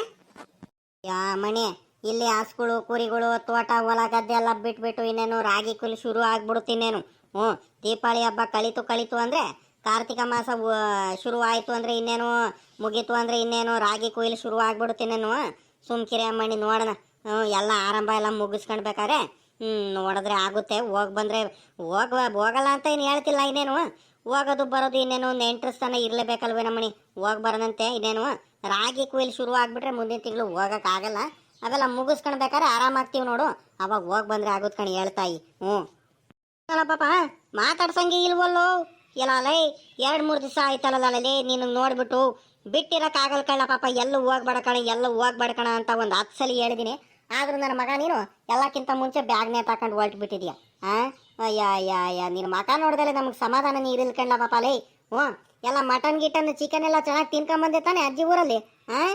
ಯಾ ಮಣಿ, ಇಲ್ಲಿ ಹಸುಗಳು, ಕುರಿಗಳು, ತೋಟ, ಹೊಲ, ಗದ್ದೆ ಎಲ್ಲ ಬಿಟ್ಬಿಟ್ಟು ಇನ್ನೇನು ರಾಗಿ ಕುಲಿ ಶುರು ಆಗ್ಬಿಡುತ್ತಿನ್ನೇನು ಹ್ಞೂ, ದೀಪಾವಳಿ ಹಬ್ಬ ಕಳಿತು ಕಳಿತು ಅಂದರೆ ಕಾರ್ತಿಕ ಮಾಸ ಶುರು ಆಯಿತು ಅಂದರೆ ಇನ್ನೇನು ಮುಗೀತು ಅಂದರೆ ಇನ್ನೇನು ರಾಗಿ ಕೊಯ್ಲು ಶುರು ಆಗ್ಬಿಡುತ್ತಿನ್ನೇನು ಸುಮ್ಕಿರಿ ಅಮ್ಮಣ್ಣಿ ನೋಡೋಣ. ಹ್ಞೂ, ಎಲ್ಲ ಆರಂಭ ಎಲ್ಲ ಮುಗಿಸ್ಕೊಳ್ಬೇಕಾದ್ರೆ ಹ್ಞೂ ನೋಡಿದ್ರೆ ಆಗುತ್ತೆ. ಹೋಗಿ ಬಂದರೆ, ಹೋಗ ಹೋಗಲ್ಲ ಅಂತ ಏನು ಹೇಳ್ತಿಲ್ಲ ಇನ್ನೇನು. ಹೋಗೋದು ಬರೋದು ಇನ್ನೇನು ನೆಂಟ್ರಸ್ತಾನ ಇರಲೇಬೇಕಲ್ವೇ ಮಣಿ. ಹೋಗಿ ಬರೋದಂತೆ ಇನ್ನೇನು. ರಾಗಿ ಕೊಯ್ಲು ಶುರು ಆಗಿಬಿಟ್ರೆ ಮುಂದಿನ ತಿಂಗಳು ಹೋಗೋಕ್ಕಾಗಲ್ಲ ಅವೆಲ್ಲ ಮುಗಿಸ್ಕೊಳ್ಬೇಕಾದ್ರೆ ಆರಾಮಾಗ್ತೀವಿ ನೋಡು. ಅವಾಗ ಹೋಗಿ ಬಂದರೆ ಆಗುತ್ತೆ ಕಣಿ ಹೇಳ್ತಾಯಿ. ಹ್ಞೂ. ಅಲ್ಲ ಪಾಪ, ಮಾತಾಡ್ಸಂಗೆ ಇಲ್ವಲ್ಲೋ? ಎಲ್ಲ ಲೈ, ಎರಡು ಮೂರು ದಿವಸ ಆಯ್ತಲ್ಲ ಲೇ ನಿನ್ನ ನೋಡಿಬಿಟ್ಟು ಬಿಟ್ಟಿರೋಕ್ಕಾಗಲ್ಲ ಕಣ ಪಾಪ, ಎಲ್ಲೂ ಹೋಗ್ಬೇಡ ಕಣ, ಎಲ್ಲೂ ಹೋಗ್ಬೇಡ ಕಣ ಅಂತ ಒಂದು ಹತ್ತು ಸಲ ಹೇಳಿದ್ದೀನಿ ಆದರೂ ನನ್ನ ಮಗ ನೀನು ಎಲ್ಲಕ್ಕಿಂತ ಮುಂಚೆ ಬ್ಯಾಗ್ನೇ ತಕೊಂಡು ಹೊರಟು ಬಿಟ್ಟಿದ್ಯಾ ಹಾಂ ಅಯ್ಯ ಅಯ್ಯ ಅಯ್ಯ ನಿನ್ನ ಮಗ ನೋಡ್ದಲೆ ನಮಗೆ ಸಮಾಧಾನ ನೀರಿಲ್ ಕಣ್ಣ ಪಾಪ ಲೇ. ಹ್ಞೂ. ಎಲ್ಲ ಮಟನ್ ಗಿಟನ್ ಚಿಕನ್ ಎಲ್ಲ ಚೆನ್ನಾಗಿ ತಿನ್ಕೊಂಬಂದೆ ತಾನೆ ಅಜ್ಜಿ ಊರಲ್ಲಿ ಹಾಂ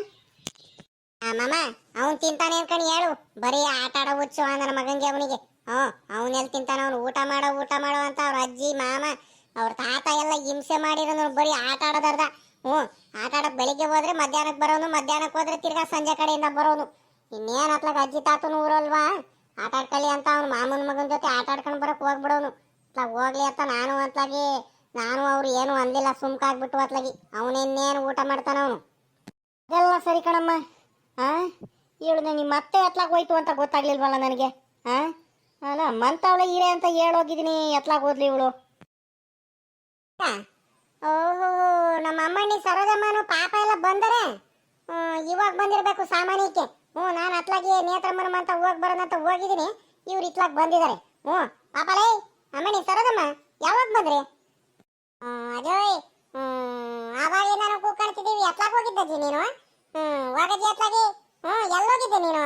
ಮಾಮ, ಅವ್ನು ತಿಂತಾನೆ ಅನ್ಕೊಂಡು ಹೇಳು. ಬರೀ ಆಟ ಆಡೋ ಹುಚ್ಚು ನನ್ನ ಮಗಂಗೆ ಅವನಿಗೆ. ಹ್ಞೂ ಅವನೆಲ್ಲಿ ತಿಂತಾನೆ ಅವನು ಊಟ ಮಾಡೋ ಊಟ ಮಾಡೋ ಅಂತ ಅವ್ರ ಅಜ್ಜಿ, ಮಾಮ, ಅವ್ರ ತಾತ ಎಲ್ಲ ಹಿಂಸೆ ಮಾಡಿರೋನು ಬರೀ ಆಟ ಆಡೋದರ್ದ ಹ್ಞೂ, ಆಟ ಆಡೋಕೆ ಬೆಳಿಗ್ಗೆ ಹೋದ್ರೆ ಮಧ್ಯಾಹ್ನಕ್ಕೆ ಬರೋನು ಮಧ್ಯಾಹ್ನಕ್ಕೆ ಹೋದ್ರೆ ತಿರ್ಗಾ ಸಂಜೆ ಕಡೆಯಿಂದ ಬರೋನು. ಇನ್ನೇನು ಅತ್ಲಾಗ ಅಜ್ಜಿ ತಾತನ ಊರಲ್ವಾ? ಆಟ ಆಡ್ಕೊಳ್ಳಿ ಅಂತ ಅವ್ನು ಮಾಮನ ಮಗನ ಜೊತೆ ಆಟ ಆಡ್ಕೊಂಡು ಬರೋಕೆ ಹೋಗ್ಬಿಡೋನು. ಅತ್ಲಾಗ ಹೋಗ್ಲಿ ಅಂತ ನಾನು ಅತ್ಲಾಗಿ ನಾನು ಅವ್ರು ಏನು ಅಂದಿಲ್ಲ ಸುಮ್ಕಾಗ್ಬಿಟ್ಟು ಅತ್ಲಾಗಿ ಅವನೇನೇನು ಊಟ ಮಾಡ್ತಾನ ಅವನು? ಅದೆಲ್ಲ ಸರಿ ಕಣಮ್ಮ. ಆ? ಇವಳು ನಿಮ್ಮ ಮತ್ತೆ ಎತ್ಲಾಗ ಹೋಯ್ತು ಅಂತ ಗೊತ್ತಾಗ್ಲಿಲ್ವಲ್ಲ ನನಗೆ? ಆ? ಅಲ್ಲ, ಮಂತವಳೆ ಹೀರೆ ಅಂತ ಹೇಳೋಗಿದ್ದೀನಿ ಎತ್ಲಾಗ ಹೋದ್ಲಿ ಇವಳು. ಓಹೋ, ನಮ್ಮ ಅಮ್ಮಣ್ಣಿ ಸರೋಜಮ್ಮನು ಪಾಪ ಎಲ್ಲ ಬಂದರೆ? ಇವಾಗ ಬಂದಿರಬೇಕು ಸಾಮಾನ್ಯಕ್ಕೆ. ಹ್ಞೂ ನಾನು ಅತ್ಲಾಗಿ ನೇತ್ರಮ್ಮನ ಅಂತ ಹೋಗಿ ಬರೋದಂತ ಹೋಗಿದ್ದೀನಿ ಇವ್ರು ಇತ್ಲಾಗ ಬಂದಿದ್ದಾರೆ ಹ್ಞೂ ಪಾಪಲೇ, ಅಮ್ಮಣ್ಣಿ ಸರೋಜಮ್ಮ, ಯಾವಾಗ ಬಂದ್ರಿ? ಅಜಯ್ ಆವಾಗ ನಾನು ಕೂತ್ಕೊಳ್ತಿದ್ದೀವಿ. ಎತ್ಲಾಗ ಹೋಗಿದ್ದಜ್ಜಿ ನೀನು? ಹ್ಮ್, ಹೋಗಜ್ಜಿ ಎತ್ಲಾಗಿ. ಹ್ಮ್ ನೀನು?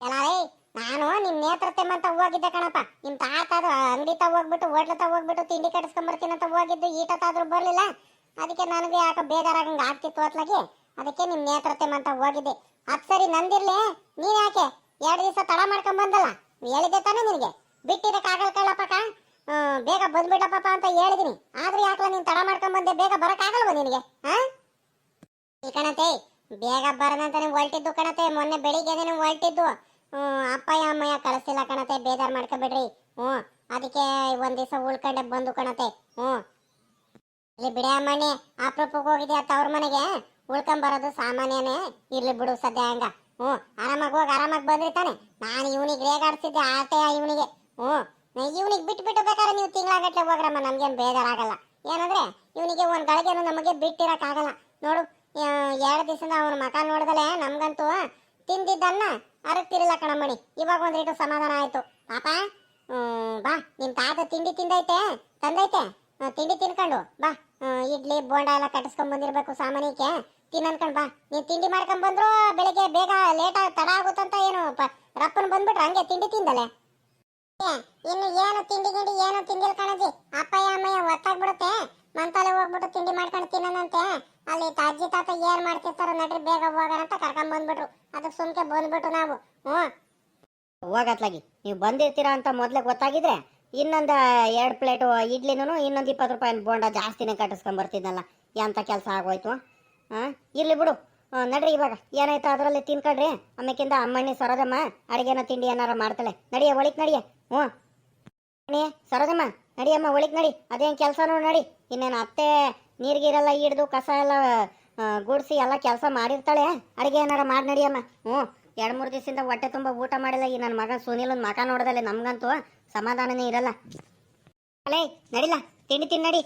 ಎಲ್ಲಾರೇ ನಾನು ನಿಮ್ ನೇತ್ರ ತೆಮ್ಮಂತ ಹೋಗಿದ್ದೆ ಕಣಪ್ಪ. ನಿಮ್ ತಾತ ಅಂಗಡಿ ತ ಹೋಗ್ಬಿಟ್ಟು, ಹೋಟ್ಲ ಹೋಗ್ಬಿಟ್ಟು, ತಿಂಡಿ ಕಟ್ಸ್ಕೊಂಡ್ ಬರ್ತೀನಿ ಅಂತ ಹೋಗಿದ್ದು ಈಟತ್ತಾದ್ರೂ ಬರಲಿಲ್ಲ. ಅದಕ್ಕೆ ನನಗೆ ಯಾಕೆ ಬೇಜಾರಾಗಂಗೆ ಆಗ್ತಿತ್ತು ಅತ್ಲಾಗಿ. ಅದಕ್ಕೆ ನಿಮ್ ನೇತ್ರ ಅಂತ ಹೋಗಿದ್ದೆ. ಅದ್ ಸರಿ ನಂದಿರ್ಲಿ? ನೀನ್ ಯಾಕೆ? ಎರಡು ದಿವಸ ತಡ ಮಾಡ್ಕೊಂಡ್ ಬಂದಲ್ಲ ಹೇಳಿದ್ದೆ ತಾನೇ ನಿನಗೆ. ಬಿಟ್ಟಿರಕ್ ಆಗಲ್ ಬೇಗ ಬಂದ್ಬಿಡಪ್ಪ ಅಂತ ಹೇಳಿದೀನಿ. ಆದ್ರೆ ಯಾಕಲ ನೀನ್ ತಡ ಮಾಡ್ಕೊಂಡ್ ಬಂದೆ? ಬೇಗ ಬರಕ್ ಆಗಲ್ವ ನಿನಗೆ ಈ ಕಣತೆ, ಬೇಗ ಬರದಂತಾನೆ ಹೊಲ್ಟಿದ್ದು ಕಣತೆ. ಮೊನ್ನೆ ಬೆಳಿಗ್ಗೆನೆ ಹೊಲ್ಟಿದ್ದು ಹ್ಮ್ ಅಪ್ಪಯ್ಯ ಅಮ್ಮಯ್ಯ ಕಳಿಸಿಲ್ಲ ಕಣತೆ. ಬೇಜಾರ್ ಮಾಡ್ಕೊಬೇಡ್ರಿ. ಹ್ಮ್ ಅದಕ್ಕೆ ಒಂದ್ ದಿವಸ ಉಳ್ಕೊಂಡೆ ಬಂದು ಕಣತೆ. ಹ್ಮ್ ಇಲ್ಲಿ ಬಿಡಿ ಅಮ್ಮಣ್ಣಿ, ಅಪ್ರೂಪಕ್ಕೆ ಹೋಗಿದ್ಯಾ ತವ್ರ ಮನೆಗೆ? ಉಳ್ಕೊಂಡ್ ಬರೋದು ಸಾಮಾನ್ಯನೇ. ಇರ್ಲಿ ಬಿಡು ಸದ್ಯ ಹಂಗ. ಹ್ಮ್ ಆರಾಮಾಗಿ ಹೋಗಿ, ಆರಾಮಾಗಿ ಬಂದ್ರಿ ತಾನೆ. ನಾನು ಇವನಿಗೆ ರೇಗಾಡ್ಸಿದ್ದೆ ಆಟೆ ಇವನಿಗೆ. ಹ್ಮ್ ಇವನಿಗೆ ಬಿಟ್ಟು ಬಿಟ್ಟು ಬೇಕಾದ್ರೆ ನೀವು ತಿಂಗಳಾಗಟ್ಲೆ ಹೋಗ್ರಮ್ಮ, ನಮ್ಗೇನು ಬೇಜಾರಾಗಲ್ಲ. ಏನಂದ್ರೆ, ಇವನಿಗೆ ಒಂದು ಗಳಿಗೆನು ನಮಗೆ ಬಿಟ್ಟಿರೋಕ್ಕಾಗಲ್ಲ. ನೋಡು ಎರಡು ದಿವಸದ ಅವನ ಮಕ ನೋಡಿದಲೆ ನಮ್ಗಂತೂ ತಿಂದಿದ್ದನ್ನ ಅರಗ್ತಿರಲಿಲ್ಲ ಕಣಮ್ಮಣಿ. ಇವಾಗ ಒಂದು ರೇಟು ಸಮಾಧಾನ ಆಯ್ತು. ಪಾಪ ಬಾ ನಿಮ್ಮ ತಾತ ತಿಂಡಿ ತಿಂದೈತೆ, ತಂದೈತೆ? ತಿಂಡಿ ತಿನ್ಕೊಂಡು ಬಾ. ಇಡ್ಲಿ, ಬೋಂಡ ಎಲ್ಲ ಕಟ್ಟಿಸ್ಕೊಂಡ್ ಬಂದಿರಬೇಕು ಸಾಮಾನ್ಯಕ್ಕೆ. ತಿನ್ ಅನ್ಕೊಂಡ್ ಬಾ. ನೀನ್ ತಿಂಡಿ ಮಾಡ್ಕೊಂಡ್ ಬಂದ್ರು ಬೆಳಿಗ್ಗೆ ಬೇಗ ಲೇಟಾಗಿ ತಡ ಆಗುತ್ತಂತ ಏನು ರಪ್ಪನ್ ಬಂದ್ಬಿಟ್ರೆ ಹಂಗೆ ತಿಂಡಿ ತಿಂದಲೆ? ಇನ್ನು ಏನು ತಿಂಡಿ ಗಿಂಡಿ ಏನು ತಿಂದಿಲ್ಲ ಕಣಜಿ. ಅಪ್ಪಯ್ಯ, ಅಮ್ಮಯ್ಯ ಒತ್ತಾಗ್ಬಿಡುತ್ತೆ. ಮಂತಾಲೆ ಹೋಗ್ಬಿಟ್ಟು ತಿಂಡಿ ಮಾಡ್ಕೊಂಡು ತಿನ್ನೋಣಂತೆ ಅಲ್ಲಿ ಅಜ್ಜಿ ತಾತ ಏನ್ ಮಾಡ್ತಿರ್ತಾರೋ ನಡ್ರಿ, ಬೇಗ ಹೋಗೋಣ ಅಂತ ಕರ್ಕೊಂಡ್ ಬಂದ್ಬಿಟ್ರು. ಅದಕ್ಕೆ ಸುಮ್ಕೆ ಬಂದ್ಬಿಟ್ಟು ನಾವು. ಹ್ಮ್. ಹೋಗತ್ಲಾಗಿ. ನೀವು ಬಂದಿರ್ತೀರಾ ಅಂತ ಮೊದ್ಲೇ ಗೊತ್ತಾಗಿದ್ರೆ ಇನ್ನೊಂದು ಎರಡು ಪ್ಲೇಟು ಇಡ್ಲಿನೂ ಇನ್ನೊಂದು ಇಪ್ಪತ್ತು ರೂಪಾಯಿ ಬೋಂಡ ಜಾಸ್ತಿನೇ ಕಟ್ಟಿಸ್ಕೊಂಡ್ ಬರ್ತಿದ್ನಲ್ಲ. ಎಂಥ ಕೆಲಸ ಆಗೋಯ್ತು? ಹಾಂ? ಇರ್ಲಿ ಬಿಡು. ನಡ್ರಿ ಇವಾಗ. ಏನಾಯ್ತು ಅದರಲ್ಲಿ ತಿನ್ಕೊಳ್ರಿ ಆಮೇಕಿಂದ ಅಮ್ಮಣ್ಣಿ ಸರೋದಮ್ಮ ಅಡಿಗೆನ ತಿಂಡಿ ಏನಾರ ಮಾಡ್ತಾಳೆ. ನಡಿಯ ಒಳಿಕ್ ನಡಿಯ. ಹ್ಞೂ ಅಣ್ಣಿ ಸರೋದಮ್ಮ ನಡಿಯಮ್ಮ ಒಳಗೆ ನಡಿ. ಅದೇನು ಕೆಲಸನೂ ನಡಿ ಇನ್ನೇನು ಅತ್ತೆ ನೀರಿಗಿರೆಲ್ಲ ಹಿಡ್ದು ಕಸ ಎಲ್ಲ ಗುಡಿಸಿ ಎಲ್ಲ ಕೆಲಸ ಮಾಡಿರ್ತಾಳೆ. ಅಡುಗೆ ಏನಾರ ಮಾಡಿ ನಡಿಯಮ್ಮ ಹ್ಞೂ. ಎರಡು ಮೂರು ದಿವಸದಿಂದ ಹೊಟ್ಟೆ ತುಂಬ ಊಟ ಮಾಡಿಲ್ಲ. ಈ ನನ್ನ ಮಗ ಸುನೀಲನ್ ಮಕ ನೋಡ್ದಲೆ ನಮಗಂತೂ ಸಮಾಧಾನನೇ ಇರಲ್ಲ. ಅಲೇ ನಡಿಲ್ಲ ತಿಂಡಿ ತಿನ್ನಡಿ